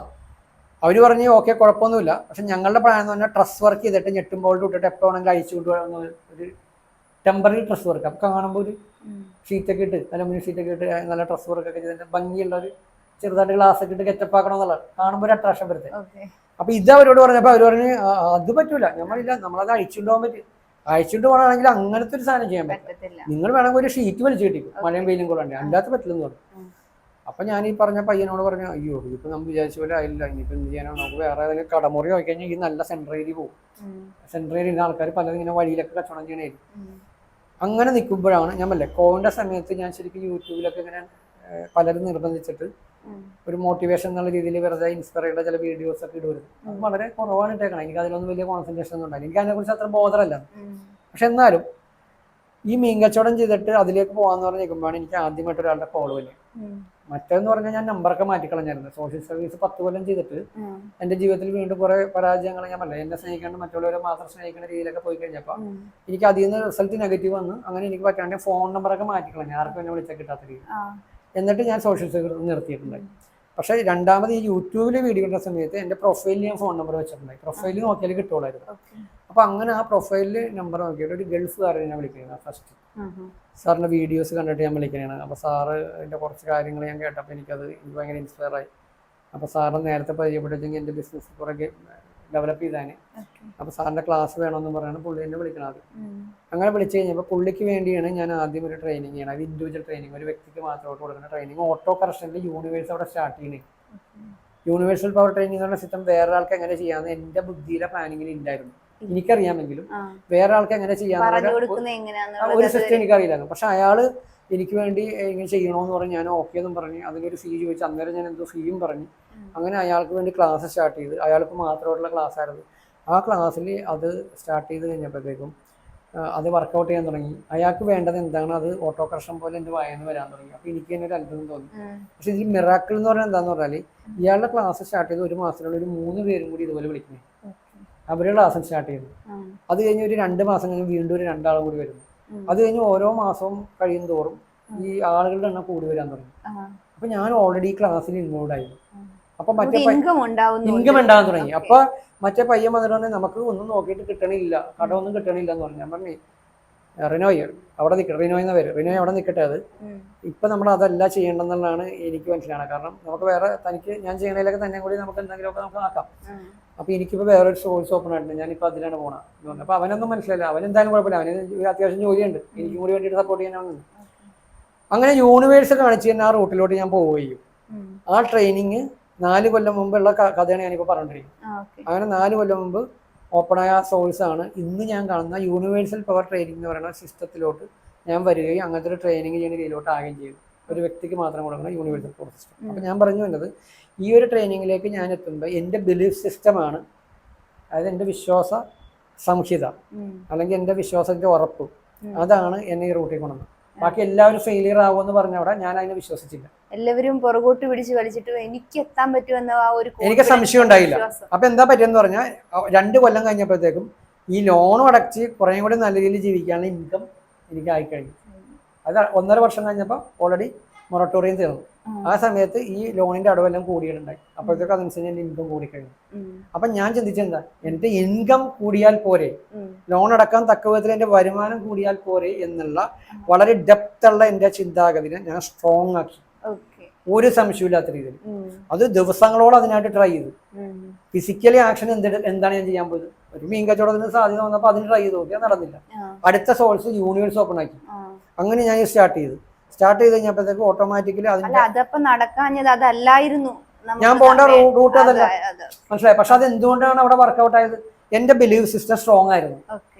അവർ പറഞ്ഞ് ഓക്കെ കുഴപ്പമൊന്നുമില്ല. പക്ഷെ ഞങ്ങളുടെ പ്ലാൻ എന്ന് പറഞ്ഞാൽ ട്രസ് വർക്ക് ചെയ്തിട്ട് ഞെട്ടുമ്പോൾ ഇട്ടിട്ട് എപ്പോൾ വേണമെങ്കിൽ അഴിച്ചു കൊണ്ടുപോകുന്ന ഒരു ടെമ്പററി ട്രസ് വർക്ക് അപ്പോൾ കാണുമ്പോൾ ഒരു. ഷീറ്റൊക്കെ ഇട്ട് അലുമിനിയം ഷീറ്റൊക്കെ ഇട്ട് നല്ല ട്രസ് വർക്കൊക്കെ ചെയ്തിട്ട് ഭംഗിയുള്ള ഒരു ചെറുതായിട്ട് ഗ്ലാസ് ഒക്കെ ഇട്ട് ഗെറ്റപ്പ് ആക്കണം എന്നുള്ളത് കാണുമ്പോൾ ഒരു അട്രാക്ഷൻ വരുന്നത് ഓക്കെ അപ്പൊ ഇത് അവരോട് പറഞ്ഞപ്പോൾ അവർ പറഞ്ഞു അത് പറ്റൂല. നമ്മളില്ല നമ്മളത് അഴിച്ചുകൊണ്ട് പോകാൻ പറ്റും. അഴിച്ചുകൊണ്ട് പോകണമെങ്കിൽ അങ്ങനത്തെ ഒരു സാധനം ചെയ്യാൻ പറ്റും നിങ്ങൾ വേണമെങ്കിൽ ഒരു ഷീറ്റ് വലിച്ചു കിട്ടിക്കും മഴയും വെയിലും കൊള്ളണ്ടേ. അല്ലാത്ത പറ്റില്ലെന്ന് പറഞ്ഞു. അപ്പൊ ഞാൻ ഈ പറഞ്ഞ പയ്യനോട് പറഞ്ഞു അയ്യോ ഇപ്പൊ നമ്മൾ വിചാരിച്ച പോലെ ആയില്ല. ഇനിയിപ്പോ എന്ത് ചെയ്യാനോ? നമുക്ക് വേറെ ഏതെങ്കിലും കടമുറി പോയി കഴിഞ്ഞാൽ ഈ നല്ല സെൻട്രൽ ഏരിയ പോകും. സെൻട്രൽ ഏരിയ ആൾക്കാർ പലരും ഇങ്ങനെ വഴിയിലൊക്കെ കച്ചവടം ചെയ്യണായിരിക്കും ഉം. അങ്ങനെ നിൽക്കുമ്പോഴാണ് ഞാൻ അല്ലേ കോവിന്റെ സമയത്ത് ഞാൻ ശരിക്കും യൂട്യൂബിലൊക്കെ ഇങ്ങനെ പലരും നിർബന്ധിച്ചിട്ട്. ഒരു മോട്ടിവേഷൻ എന്നുള്ള രീതിയിൽ വെറുതെ ഇൻസ്പയർ ചെയ്യേണ്ട ചില വീഡിയോസ് ഒക്കെ ഇടുവരും വളരെ കുറവാണ് ഇട്ടേക്കണം. എനിക്ക് അതിലൊന്നും വലിയ കോൺസെൻട്രേഷൻ ഒന്നും ഉണ്ടായില്ല എനിക്ക് അതിനെക്കുറിച്ച് അത്ര ബോധമല്ല. പക്ഷെ എന്നാലും ഈ മീൻ കച്ചവടം ചെയ്തിട്ട് അതിലേക്ക് പോകാന്ന് പറഞ്ഞ് നിൽക്കുമ്പോഴാണ് എനിക്ക് ആദ്യമായിട്ട് ഒരാളുടെ കോൾ വലിയ മറ്റേന്ന് പറഞ്ഞാൽ ഞാൻ നമ്പറൊക്കെ മാറ്റിക്കളഞ്ഞായിരുന്നു സോഷ്യൽ സർവീസ് പത്ത് കൊല്ലം ചെയ്തിട്ട് എന്റെ ജീവിതത്തിൽ വീണ്ടും കുറെ പരാജയങ്ങൾ ഞാൻ പറഞ്ഞില്ല? എന്നെ സ്നേഹിക്കാണ്ട് മറ്റുള്ളവരെ മാത്രം സ്നേഹിക്കുന്ന രീതിയിലൊക്കെ പോയി കഴിഞ്ഞപ്പോൾ എനിക്ക് അതിൽ നിന്ന് റിസൾട്ട് നെഗറ്റീവ് വന്നു അങ്ങനെ എനിക്ക് പറ്റാണ്ട് ഫോൺ നമ്പറൊക്കെ മാറ്റിക്കളഞ്ഞു ആർക്കും എന്നെ വിളിച്ചാൽ കിട്ടാത്ത രീതി. എന്നിട്ട് ഞാൻ സോഷ്യൽ സർവീസ് നിർത്തിയിട്ടുണ്ടായി. പക്ഷേ രണ്ടാമത് ഈ യൂട്യൂബിൽ വീഡിയോ ഇടുന്ന സമയത്ത് എന്റെ പ്രൊഫൈലിൽ ഞാൻ ഫോൺ നമ്പർ വെച്ചിട്ടുണ്ടായി. പ്രൊഫൈലിൽ നോക്കിയാൽ കിട്ടുള്ളായിരുന്നു അപ്പോൾ അങ്ങനെ ആ പ്രൊഫൈലിൽ നമ്പർ നോക്കിയിട്ട് ഒരു ഗൾഫുകാരനെ ഞാൻ വിളിക്കുന്നത് ഫസ്റ്റ്. സാറിന്റെ വീഡിയോസ് കണ്ടിട്ട് ഞാൻ വിളിക്കുന്നതാണ് അപ്പോൾ സാറ് എന്റെ കുറച്ച് കാര്യങ്ങൾ ഞാൻ കേട്ടപ്പോൾ എനിക്കത് എനിക്ക് ഭയങ്കര ഇൻസ്പയർ ആയി. അപ്പോൾ സാറിന് നേരത്തെ പരിചയപ്പെട്ടെങ്കിൽ എന്റെ ബിസിനസ് കുറേ ഡെവലപ്പ് ചെയ്താന് അപ്പൊ അപ്പോൾ സാറിന്റെ ക്ലാസ് വേണമെന്ന് പറയാണ് പുള്ളി എന്നെ വിളിക്കണത്. അങ്ങനെ വിളിച്ചു കഴിഞ്ഞപ്പോൾ പുള്ളിക്ക് വേണ്ടിയാണ് ഞാൻ ആദ്യം ഒരു ട്രെയിനിങ് ചെയ്യണം അത് ഇൻഡിവിജ്വൽ ട്രെയിനിങ് ഒരു വ്യക്തിക്ക് മാത്രമായിട്ട് കൊടുക്കുന്ന ട്രെയിനിങ് ഓട്ടോ കറക്ഷന്റെ യൂണിവേഴ്സ് അവിടെ സ്റ്റാർട്ട് ചെയ്യണേ. യൂണിവേഴ്സൽ പവർ ട്രെയിനിങ് എന്ന് പറഞ്ഞ സിസ്റ്റം വേറെ ആൾക്ക് എങ്ങനെ ചെയ്യാന്ന് എന്റെ ബുദ്ധിയിലെ പ്ലാനിങ്ങിൽ ഉണ്ടായിരുന്നു എനിക്കറിയാമെങ്കിലും വേറെ ആൾക്ക് എങ്ങനെ ചെയ്യാമെന്ന് ആ, ഒരു സിസ്റ്റം എനിക്കറിയില്ലായിരുന്നു. പക്ഷെ അയാൾ എനിക്ക് വേണ്ടി ഇങ്ങനെ ചെയ്യണമെന്ന് പറഞ്ഞ് ഞാൻ ഓക്കെ എന്നും പറഞ്ഞ് അതിനൊരു ഫീ ചോദിച്ചു അന്നേരം ഞാൻ എന്തോ ഫീയും പറഞ്ഞു. അങ്ങനെ അയാൾക്ക് വേണ്ടി ക്ലാസ് സ്റ്റാർട്ട് ചെയ്ത്. അയാൾക്ക് മാത്രമായിട്ടുള്ള ക്ലാസ് ആയിരുന്നു. ആ ക്ലാസ്സിൽ അത് സ്റ്റാർട്ട് ചെയ്ത് കഴിഞ്ഞപ്പോഴത്തേക്കും അത് വർക്കൗട്ട് ചെയ്യാൻ തുടങ്ങി. അയാൾക്ക് വേണ്ടത് എന്താണ്? അത് ഓട്ടോ കർഷം പോലെ എന്റെ വായന വരാൻ തുടങ്ങി. അപ്പോൾ എനിക്ക് തന്നെ ഒരു അത്ഭുതം തോന്നി. പക്ഷെ ഇതിൽ മിറാക്കിൾ എന്ന് പറഞ്ഞാൽ എന്താന്ന് പറഞ്ഞാൽ ഇയാളുടെ ക്ലാസ് സ്റ്റാർട്ട് ചെയ്ത് ഒരു മാസത്തിനുള്ളിൽ ഒരു മൂന്ന് പേരും കൂടി ഇതുപോലെ വിളിക്കുന്നത്. അവരുടെ ക്ലാസ് സ്റ്റാർട്ട് ചെയ്തു. അത് കഴിഞ്ഞ് ഒരു രണ്ട് മാസം കഴിഞ്ഞ് വീണ്ടും ഒരു രണ്ടാളും കൂടി വരുന്നു. അത് കഴിഞ്ഞ് ഓരോ മാസവും കഴിയും തോറും ഈ ആളുകളുടെ എണ്ണം കൂടി വരാൻ തുടങ്ങി. അപ്പൊ ഞാൻ ഓൾറെഡി ക്ലാസ്സിൽ ഇൻവോൾവ് ആയി. അപ്പൊ മറ്റേ ഇൻകം ഉണ്ടാകാൻ തുടങ്ങി. അപ്പൊ മറ്റേ പയ്യൻ വന്നിട്ട് നമുക്ക് ഒന്നും നോക്കിയിട്ട് കിട്ടണില്ല. കട ഒന്നും കിട്ടണില്ല എന്ന് പറഞ്ഞു. ഞാൻ പറഞ്ഞു റിനോയ് അവിടെ നിൽക്കട്ടെ റിനോയ് എന്ന പേര്. റിനോയ് അവിടെ നിൽക്കട്ടെ അത്. ഇപ്പൊ നമ്മൾ അതല്ല ചെയ്യേണ്ടെന്നുള്ളതാണ് എനിക്ക് മനസ്സിലാണ് കാരണം നമുക്ക് വേറെ തനിക്ക് ഞാൻ ചെയ്യണതിലൊക്കെ തന്നെ കൂടി നമുക്ക് എന്തെങ്കിലുമൊക്കെ നമുക്ക് ആക്കാം. അപ്പൊ എനിക്കിപ്പോ ഒരു സോഴ്സ് ഓപ്പൺ ആയിട്ടുണ്ട്. ഞാനിപ്പോൾ അതിലാണ് പോകണം എന്ന് പറഞ്ഞു അപ്പൊ അവനൊന്നും മനസ്സിലായില്ല. അവൻ എന്തായാലും കുഴപ്പമില്ല. അവന് ഒരു അത്യാവശ്യം ജോലിയുണ്ട്. എനിക്കും കൂടി വേണ്ടിയിട്ട് സപ്പോർട്ട് ചെയ്യാനാണ് അങ്ങനെ യൂണിവേഴ്സ് കാണിച്ച് തന്നെ ആ റൂട്ടിലോട്ട് ഞാൻ പോവുകയും. ആ ട്രെയിനിങ് നാല് കൊല്ലം മുമ്പുള്ള കഥയാണ് ഞാനിപ്പോൾ പറഞ്ഞിരിക്കുന്നത്. അങ്ങനെ നാല് കൊല്ലം മുമ്പ് ഓപ്പണായ സോഴ്സ് ആണ് ഇന്ന് ഞാൻ കാണുന്ന യൂണിവേഴ്സൽ പവർ ട്രെയിനിങ് എന്ന് പറയുന്ന സിസ്റ്റത്തിലോട്ട് ഞാൻ വരികയും അങ്ങനത്തെ ഒരു ട്രെയിനിങ് ചെയ്യുന്ന രീതിയിലോട്ട് ആകുകയും ചെയ്തു. ഒരു വ്യക്തിക്ക് മാത്രം കൊടുക്കുന്ന യൂണിവേഴ്സൽ പവർ സിസ്റ്റം അപ്പോൾ ഞാൻ പറഞ്ഞു വന്നത് ഈ ഒരു ട്രെയിനിങ്ങിലേക്ക് ഞാൻ എത്തുമ്പോൾ എന്റെ ബിലീഫ് സിസ്റ്റമാണ് അതായത് എന്റെ വിശ്വാസ സംഹിത അല്ലെങ്കിൽ എന്റെ വിശ്വാസത്തിന്റെ ഉറപ്പ്. അതാണ് എന്നെ ഈ റൂട്ടിൽ കൊണ്ടുവന്നത്. ബാക്കി എല്ലാവരും ഫെയിലിയർ ആവുമെന്ന് പറഞ്ഞവിടെ ഞാൻ അതിനെ വിശ്വസിച്ചില്ല. എല്ലാവരും പുറകോട്ട് പിടിച്ച് കളിച്ചിട്ട് എനിക്ക് എത്താൻ പറ്റുമെന്ന ആ ഒരു എനിക്ക് സംശയം ഉണ്ടായില്ല. അപ്പൊ എന്താ പറ്റിയെന്ന് പറഞ്ഞാൽ രണ്ട് കൊല്ലം കഴിഞ്ഞപ്പോഴത്തേക്കും ഈ ലോണും അടച്ച് കുറേ കൂടി നല്ല രീതിയിൽ ജീവിക്കാനുള്ള ഇൻകം എനിക്ക് ആയിക്കഴിഞ്ഞു അത് ഒന്നര വർഷം കഴിഞ്ഞപ്പോൾ ഓൾറെഡി മൊറട്ടോറിയം തീർന്നു. ആ. സമയത്ത് ഈ ലോണിന്റെ അടവെല്ലാം കൂടിയിട്ടുണ്ടായി. അപ്പോഴത്തേക്ക് അതനുസരിച്ച് എന്റെ ഇൻകം കൂടിക്കഴിഞ്ഞു. അപ്പൊ ഞാൻ ചിന്തിച്ചെന്താ എന്റെ ഇൻകം കൂടിയാൽ പോരെ. ലോൺ അടക്കാൻ തക്ക വിധത്തിൽ എന്റെ വരുമാനം കൂടിയാൽ പോരെ എന്നുള്ള വളരെ ഡെപ്ത് ഉള്ള എന്റെ ചിന്താഗതിനെ ഞാൻ സ്ട്രോങ് ആക്കി. ഒരു സംശയമില്ലാത്ത രീതിയിൽ. അത് ദിവസങ്ങളോളം അതിനായിട്ട് ട്രൈ ചെയ്തു. ഫിസിക്കലി ആക്ഷൻ എന്ത് എന്താണ് ഞാൻ ചെയ്യാൻ പോയത്? ഒരു മീൻ കച്ചവടത്തിന് സാധ്യത വന്നപ്പോൾ അതിന് ട്രൈ ചെയ്ത്. നോക്കി നടന്നില്ല. അടുത്ത സോഴ്സ് യൂണിവേഴ്സ് ഓപ്പൺ ആക്കി. അങ്ങനെ ഞാൻ സ്റ്റാർട്ട് ചെയ്തു. സ്റ്റാർട്ട് ചെയ്ത് കഴിഞ്ഞപ്പോഴത്തേക്ക് ഓട്ടോമാറ്റിക്കലി അതിന്റെ അതപ്പൊ നടക്കാഞ്ഞത് അതല്ലായിരുന്നു. ഞാൻ പോകേണ്ട റൂട്ട് അതല്ല. അതെ, അതെ. മനസ്സിലായി? പക്ഷെ അത് എന്തുകൊണ്ടാണ് അവിടെ വർക്കൗട്ട് ആയത്? എന്റെ ബിലീഫ് സിസ്റ്റം സ്ട്രോങ് ആയിരുന്നു.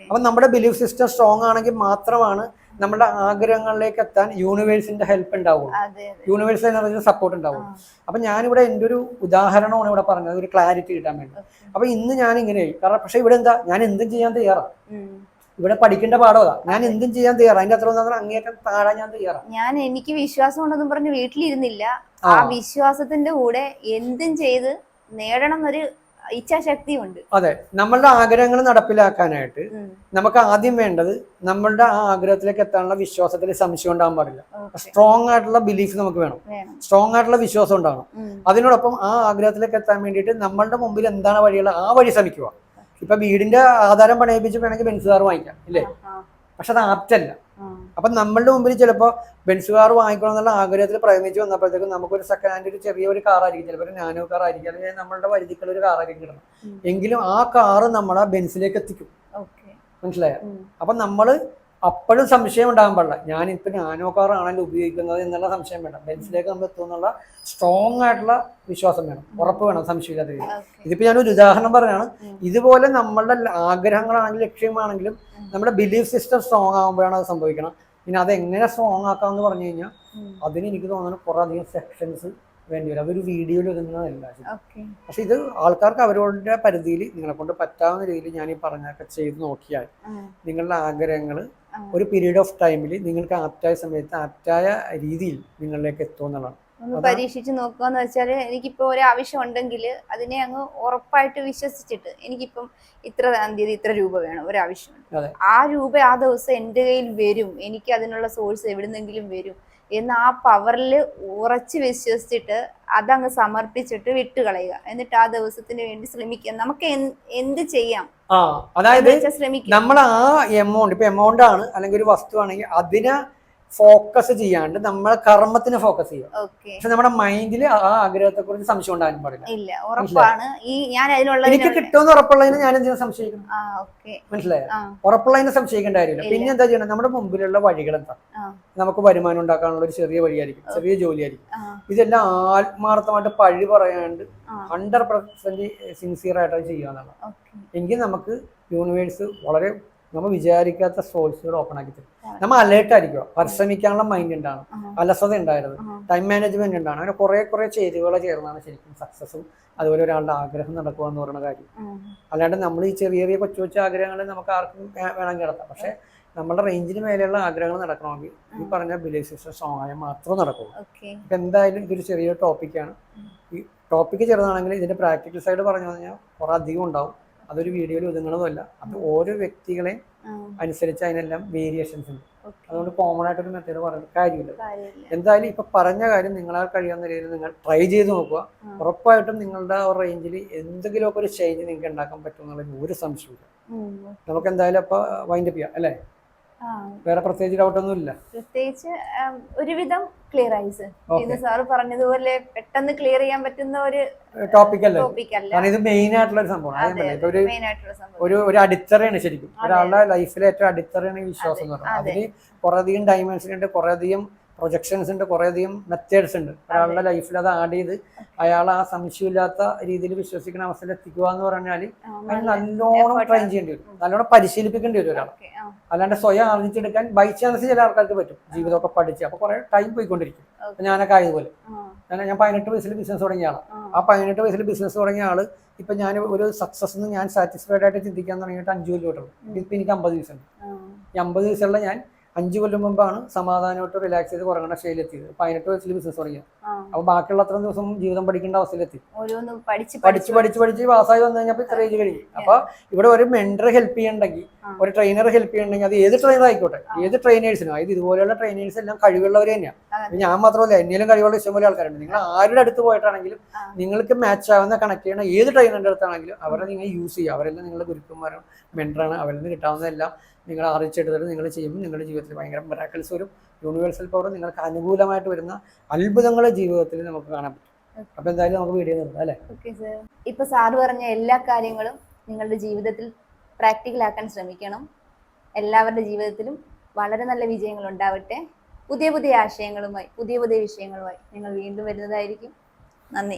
അപ്പൊ നമ്മുടെ ബിലീഫ് സിസ്റ്റം സ്ട്രോങ് ആണെങ്കിൽ മാത്രമാണ് നമ്മുടെ ആഗ്രഹങ്ങളിലേക്ക് എത്താൻ യൂണിവേഴ്സിന്റെ ഹെൽപ്പ് ഉണ്ടാവും യൂണിവേഴ്സ് എനർജി സപ്പോർട്ട് ഉണ്ടാവും അപ്പൊ ഞാനിവിടെ എന്റെ ഒരു ഉദാഹരണമാണ് ഇവിടെ പറഞ്ഞത്. ഒരു ക്ലാരിറ്റി കിട്ടാൻ വേണ്ടി. അപ്പൊ ഇന്ന് ഞാൻ ഇങ്ങനെയായി കാരണം പക്ഷെ ഇവിടെ എന്താ? ഞാൻ എന്തും ചെയ്യാൻ തയ്യാറാണ്. ഇവിടെ പഠിക്കേണ്ട പാഠം അതാ ഞാൻ എന്തും ചെയ്യാൻ തയ്യാറാണ് അതിന്റെ അത്ര ഒന്നും അങ്ങേറ്റം താഴാൻ ഞാൻ തയ്യാറാണ് ഞാൻ എനിക്ക് വിശ്വാസം ഉണ്ടെന്നും പറഞ്ഞ് വീട്ടിലിരുന്നില്ല. ആ. വിശ്വാസത്തിന്റെ കൂടെ എന്തും ചെയ്ത് നേടണം എന്നൊരു ഇച്ഛാശക്തിയുണ്ട്. അതെ. നമ്മളുടെ ആഗ്രഹങ്ങൾ നടപ്പിലാക്കാനായിട്ട് നമുക്ക് ആദ്യം വേണ്ടത് നമ്മളുടെ ആ ആഗ്രഹത്തിലേക്ക് എത്താനുള്ള വിശ്വാസത്തിൽ സംശയം ഉണ്ടാകാൻ പാടില്ല. സ്ട്രോങ് ആയിട്ടുള്ള ബിലീഫ് നമുക്ക് വേണം. സ്ട്രോങ് ആയിട്ടുള്ള വിശ്വാസം ഉണ്ടാകണം അതിനോടൊപ്പം ആ ആഗ്രഹത്തിലേക്ക് എത്താൻ വേണ്ടിയിട്ട് നമ്മളുടെ മുമ്പിൽ എന്താണ് വഴികൾ ആ വഴി ശ്രമിക്കുക. ഇപ്പൊ വീടിന്റെ ആധാരം പണയിപ്പിച്ച് വേണമെങ്കിൽ ബെൻസുകാർ വാങ്ങിക്കാം ഇല്ലേ? പക്ഷെ അത് ആപ്റ്റല്ല. അപ്പൊ നമ്മളുടെ മുമ്പിൽ ചിലപ്പോൾ ബെൻസുകാർ വാങ്ങിക്കണം എന്നുള്ള ആഗ്രഹത്തിൽ പ്രയമിച്ച് വന്നപ്പോഴത്തേക്കും നമുക്കൊരു സെക്കൻഡ് ഹാൻഡ് ഒരു ചെറിയ ഒരു കാർ ആയിരിക്കും. ചിലപ്പോൾ ഒരു നാനോ കാർ ആയിരിക്കും. അല്ലെങ്കിൽ നമ്മളുടെ വരുതിക്കുള്ള ഒരു കാർ ആയിരിക്കും കിടണം എങ്കിലും ആ കാറ് നമ്മളെ ബെൻസിലേക്ക് എത്തിക്കും. മനസ്സിലായോ. അപ്പൊ നമ്മൾ അപ്പോഴും സംശയം ഉണ്ടാകാൻ പാടില്ല. ഞാൻ ഇപ്പം നാനോ കാർ ആണല്ലോ ഉപയോഗിക്കുന്നത് എന്നുള്ള സംശയം വേണം ബെൻസിലേക്ക് നമ്മൾ എത്തുമെന്നുള്ള സ്ട്രോങ് ആയിട്ടുള്ള വിശ്വാസം വേണം. ഉറപ്പ് വേണം സംശയമില്ലാത്ത രീതിയിൽ. ഇതിപ്പോൾ ഞാനൊരു ഉദാഹരണം പറഞ്ഞാണ്. ഇതുപോലെ നമ്മളുടെ ആഗ്രഹങ്ങളാണെങ്കിലും ലക്ഷ്യമാണെങ്കിലും നമ്മുടെ ബിലീഫ് സിസ്റ്റം സ്ട്രോങ് ആകുമ്പോഴാണ് അത് സംഭവിക്കണം. പിന്നെ അത് എങ്ങനെ സ്ട്രോങ് ആക്കാമെന്ന് പറഞ്ഞു കഴിഞ്ഞാൽ. അതിന് എനിക്ക് തോന്നുന്നു കുറേ അധികം സെക്ഷൻസ് വേണ്ടി വരും. അതൊരു വീഡിയോയിൽ ഒതുങ്ങുന്നതല്ല പക്ഷെ ഇത് ആൾക്കാർക്ക് അവരുടെ പരിധിയിൽ നിങ്ങളെ കൊണ്ട് പറ്റാവുന്ന രീതിയിൽ ഞാൻ ഈ പറഞ്ഞൊക്കെ ചെയ്ത് നോക്കിയാൽ നിങ്ങളുടെ ആഗ്രഹങ്ങൾ. ഒരു പീരീഡ് ഓഫ് ടൈമിൽ നിങ്ങൾക്ക് ആപ്റ്റായ സമയത്ത് ആപ്റ്റായ രീതിയിൽ നിങ്ങളിലേക്ക് എത്തുമെന്നുള്ളതാണ്. ഒന്ന് പരീക്ഷിച്ച് പരീക്ഷിച്ച് നോക്കുകയെന്ന് വെച്ചാൽ എനിക്കിപ്പോൾ ഒരു ആവശ്യം ഉണ്ടെങ്കിൽ അതിനെ അങ്ങ് ഉറപ്പായിട്ട് വിശ്വസിച്ചിട്ട് എനിക്കിപ്പം ഇത്ര തീയതി ഇത്ര രൂപ വേണം ഒരു ആവശ്യം ആ രൂപ ആ ദിവസം എന്റെ കയ്യിൽ വരും. എനിക്ക് അതിനുള്ള സോഴ്സ് എവിടുന്നെങ്കിലും വരും. എന്ന് ആ പവറിൽ ഉറച്ച് വിശ്വസിച്ചിട്ട് അതങ്ങ് സമർപ്പിച്ചിട്ട് വിട്ടുകളയുക എന്നിട്ട് ആ ദിവസത്തിന് വേണ്ടി ശ്രമിക്കുക. നമുക്ക് എന്ത് ചെയ്യാം? ആ അതായത് നമ്മൾ ആ എമൗണ്ട് ഇപ്പൊ എമൗണ്ട് ആണ് അല്ലെങ്കിൽ ഒരു വസ്തു ആണെങ്കിൽ അതിനെ ഫോക്കസ് ചെയ്യാണ്ട് നമ്മളെ കർമ്മത്തിന് ഫോക്കസ് ചെയ്യുക. പക്ഷെ നമ്മുടെ മൈൻഡിൽ ആ ആഗ്രഹത്തെ കുറിച്ച് സംശയം ഉണ്ടാകാൻ പാടില്ല. ഉറപ്പാണ്. ഈ ഞാൻ അതിനുള്ള എനിക്ക് കിട്ടുമെന്ന് ഉറപ്പുള്ളതിന് ഞാൻ എന്തിനാ സംശയിക്കണം മനസ്സിലായോ? ഉറപ്പുള്ളതിനെ സംശയിക്കേണ്ട കാര്യമില്ല. പിന്നെ എന്താ ചെയ്യണം? നമ്മുടെ മുമ്പിലുള്ള വഴികൾ എന്താ നമുക്ക് വരുമാനം ഉണ്ടാക്കാനുള്ള ഒരു ചെറിയ വഴിയായിരിക്കും. ചെറിയ ജോലിയായിരിക്കും. ആയിരിക്കും ഇതെല്ലാം ആത്മാർത്ഥമായിട്ട് പഴി പറയാണ്ട് ഹൺഡ്രഡ് പെർസെന്റ് സിൻസിയർ ആയിട്ട് ചെയ്യുക എന്നുള്ളത്. എങ്കിൽ നമുക്ക് യൂണിവേഴ്സ് വളരെ നമ്മൾ വിചാരിക്കാത്ത സോഴ്സുകൾ ഓപ്പൺ ആക്കി തരും. നമ്മൾ അലേർട്ട് ആയിരിക്കുക പരിശ്രമിക്കാനുള്ള മൈൻഡ് ഉണ്ടാണ് അലസത ഉണ്ടായിരുന്നു ടൈം മാനേജ്മെന്റ് ഉണ്ടാണ് അങ്ങനെ കുറെ കുറെ ചേരുവകൾ ചേർന്നാണ് ശരിക്കും സക്സസും അതുപോലെ ഒരാളുടെ ആഗ്രഹം നടക്കുക എന്ന് പറയുന്ന കാര്യം. അല്ലാണ്ട് നമ്മൾ ഈ ചെറിയ ചെറിയ കൊച്ചു കൊച്ചു ആഗ്രഹങ്ങൾ നമുക്ക് ആർക്കും വേണം വേണമെങ്കിൽ നടത്താം പക്ഷെ നമ്മുടെ റേഞ്ചിന് മേലെയുള്ള ആഗ്രഹങ്ങൾ നടക്കണമെങ്കിൽ ഈ പറഞ്ഞ ബിലീഫ് സിസ്റ്റം മാത്രം ആയാൽ മാത്രമേ നടക്കുള്ളൂ ഇപ്പം എന്തായാലും ഇതൊരു ചെറിയ ടോപ്പിക്കാണ് ഈ ടോപ്പിക്ക് ചെറുതാണെങ്കിൽ ഇതിന്റെ പ്രാക്ടിക്കൽ സൈഡ് പറഞ്ഞു കഴിഞ്ഞാൽ കുറെ അധികം ഉണ്ടാവും. അതൊരു വീഡിയോയിൽ ഒതുങ്ങണതല്ല അത് ഓരോ വ്യക്തികളെ അനുസരിച്ച് അതിനെല്ലാം വേരിയേഷൻസ് ഉണ്ട്. അതുകൊണ്ട് കോമൺ ആയിട്ട് ഒരു മെത്തേഡ് പറയുന്ന കാര്യമില്ല. എന്തായാലും ഇപ്പൊ പറഞ്ഞ കാര്യം നിങ്ങളാൽ കഴിയുന്ന രീതിയിൽ നിങ്ങൾ ട്രൈ ചെയ്ത് നോക്കുക. ഉറപ്പായിട്ടും നിങ്ങളുടെ ആ റേഞ്ചിൽ എന്തെങ്കിലുമൊക്കെ ഒരു ചേഞ്ച് നിങ്ങൾക്ക് ഉണ്ടാക്കാൻ പറ്റും എന്നുള്ള ഒരു സംശയമില്ല. നമുക്ക് എന്തായാലും അപ്പൊ വൈൻഡപ്പ് ചെയ്യാം അല്ലേ? വേറെ പ്രത്യേകിച്ച് ഡൗട്ടൊന്നും ഇല്ല പ്രത്യേകിച്ച് ഒരുവിധം ക്ലിയർ ആയി സർ ഇന്ന് സാറ് പറഞ്ഞതുപോലെ പെട്ടെന്ന് ക്ലിയർ ചെയ്യാൻ പറ്റുന്ന ഒരു ടോപ്പിക് അല്ലേ? ടോപ്പിക് അല്ല. ഇത് മെയിൻ ആയിട്ടുള്ള ഒരു സംഭവമാണ്. ഒരു സംഭവം. ഒരു ഒരു അടിത്തറയാണ് ശരിക്കും. ഒരാളുടെ ലൈഫിലെ ഏറ്റവും അടിത്തറയാണ് ഈ വിശ്വാസം എന്ന് പറയുന്നത്. അതെ. അതിന് കുറേയധികം ഡൈമെൻഷൻ ഉണ്ട് കുറേയധികം പ്രൊജക്ഷൻസ് ഉണ്ട് കുറേയധികം മെത്തേഡ്സ് ഉണ്ട്. ഒരാളുടെ ലൈഫിൽ അത് ആഡ് ചെയ്ത് അയാൾ ആ സംശയമില്ലാത്ത രീതിയിൽ വിശ്വസിക്കുന്ന അവസ്ഥയിൽ എത്തിക്കുക എന്ന് പറഞ്ഞാൽ അതിന് നല്ലോണം ട്രെയിൻ ചെയ്യേണ്ടി വരും. നല്ലോണം പരിശീലിപ്പിക്കേണ്ടി വരും ഒരാൾ അല്ലാണ്ട് സ്വയം ആർജിച്ചെടുക്കാൻ ബൈ ചാൻസ് ചില ആൾക്കാർക്ക് പറ്റും. ജീവിതമൊക്കെ പഠിച്ച് അപ്പൊ കുറെ ടൈം പോയിക്കൊണ്ടിരിക്കും. ഞാനൊക്കെ ആയതുപോലെ. ഞാൻ ഞാൻ പതിനെട്ട് വയസ്സിൽ ബിസിനസ് തുടങ്ങിയ ആളാണ് ആ, പതിനെട്ട് വയസ്സിൽ ബിസിനസ് തുടങ്ങിയ ആൾ ഇപ്പൊ ഞാൻ ഒരു സക്സസ് എന്ന് ഞാൻ സാറ്റിസ്ഫൈഡ് ആയിട്ട് ചിന്തിക്കാൻ തുടങ്ങിയിട്ട് അഞ്ചു കൊല്ലം ഇപ്പൊ എനിക്ക് അമ്പത് ദിവസം ഈ അമ്പത് ദിവസമുള്ള ഞാൻ അഞ്ചു കൊല്ലം മുമ്പാണ് സമാധാനമായിട്ട് റിലാക്സ് ചെയ്ത് കുറങ്ങണ സ്റ്റേജിലെത്തിയത് പതിനെട്ട് വയസ്സിൽ ബിസിനസ് തുടങ്ങിയത്. അപ്പൊ ബാക്കിയുള്ള അത്രയും ദിവസം ജീവിതം പഠിക്കേണ്ട അവസ്ഥയിലെത്തി പഠിച്ച് പഠിച്ച് പഠിച്ച് പാസ്സായി വന്നു കഴിഞ്ഞപ്പോൾ ഇത്ര ഏജ് കഴിഞ്ഞു. അപ്പൊ ഇവിടെ ഒരു മെന്റർ ഹെൽപ്പ് ചെയ്യണ്ടെങ്കിൽ ഒരു ട്രെയിനർ ഹെൽപ്പ് ചെയ്യണമെങ്കിൽ അത് ഏത് ട്രെയിനർ ആയിക്കോട്ടെ. ഏത് ട്രെയിനേഴ്സിനും അതായത് ഇതുപോലെയുള്ള ട്രെയിനേഴ്സ് എല്ലാം കഴിവുള്ളവർ തന്നെയാണ് ഞാൻ മാത്രമല്ല എന്നേലും കഴിവുള്ള ഇഷ്ടംപോലെ ആൾക്കാരുണ്ട്. നിങ്ങൾ ആരുടെ അടുത്ത് പോയിട്ടാണെങ്കിലും നിങ്ങൾക്ക് മാച്ച് ആവുന്ന കണക്ട് ചെയ്യണ ഏത് ട്രെയിനറിന്റെ അടുത്താണെങ്കിലും അവരെ നിങ്ങൾ യൂസ് ചെയ്യുക. അവരെല്ലാം നിങ്ങളുടെ ഗുരുക്കന്മാരും മെന്ററാണ് അവരിൽ നിന്ന് കിട്ടാവുന്നതെല്ലാം നിങ്ങൾ അറിയിച്ചെടുത്തിട്ട് നിങ്ങൾ ചെയ്യുമ്പോൾ നിങ്ങളുടെ ജീവിതത്തിൽ ഭയങ്കര മിറാക്കിൾസ് വരും. യൂണിവേഴ്സൽ പവർ നിങ്ങൾക്ക് അനുകൂലമായിട്ട് വരുന്ന അത്ഭുതങ്ങൾ ജീവിതത്തിൽ നമുക്ക് കാണാൻ പറ്റും. അപ്പൊ എന്തായാലും നമുക്ക് വീഡിയോ നിർത്താം അല്ലേ? ഓക്കെ സർ ഇപ്പൊ സാർ പറഞ്ഞ എല്ലാ കാര്യങ്ങളും നിങ്ങളുടെ ജീവിതത്തിൽ പ്രാക്ടിക്കൽ ആക്കാൻ ശ്രമിക്കണം. എല്ലാവരുടെ ജീവിതത്തിലും വളരെ നല്ല വിജയങ്ങൾ ഉണ്ടാവട്ടെ. പുതിയ പുതിയ ആശയങ്ങളുമായി പുതിയ പുതിയ വിഷയങ്ങളുമായി നിങ്ങൾ വീണ്ടും വരുന്നതായിരിക്കും. നന്ദി.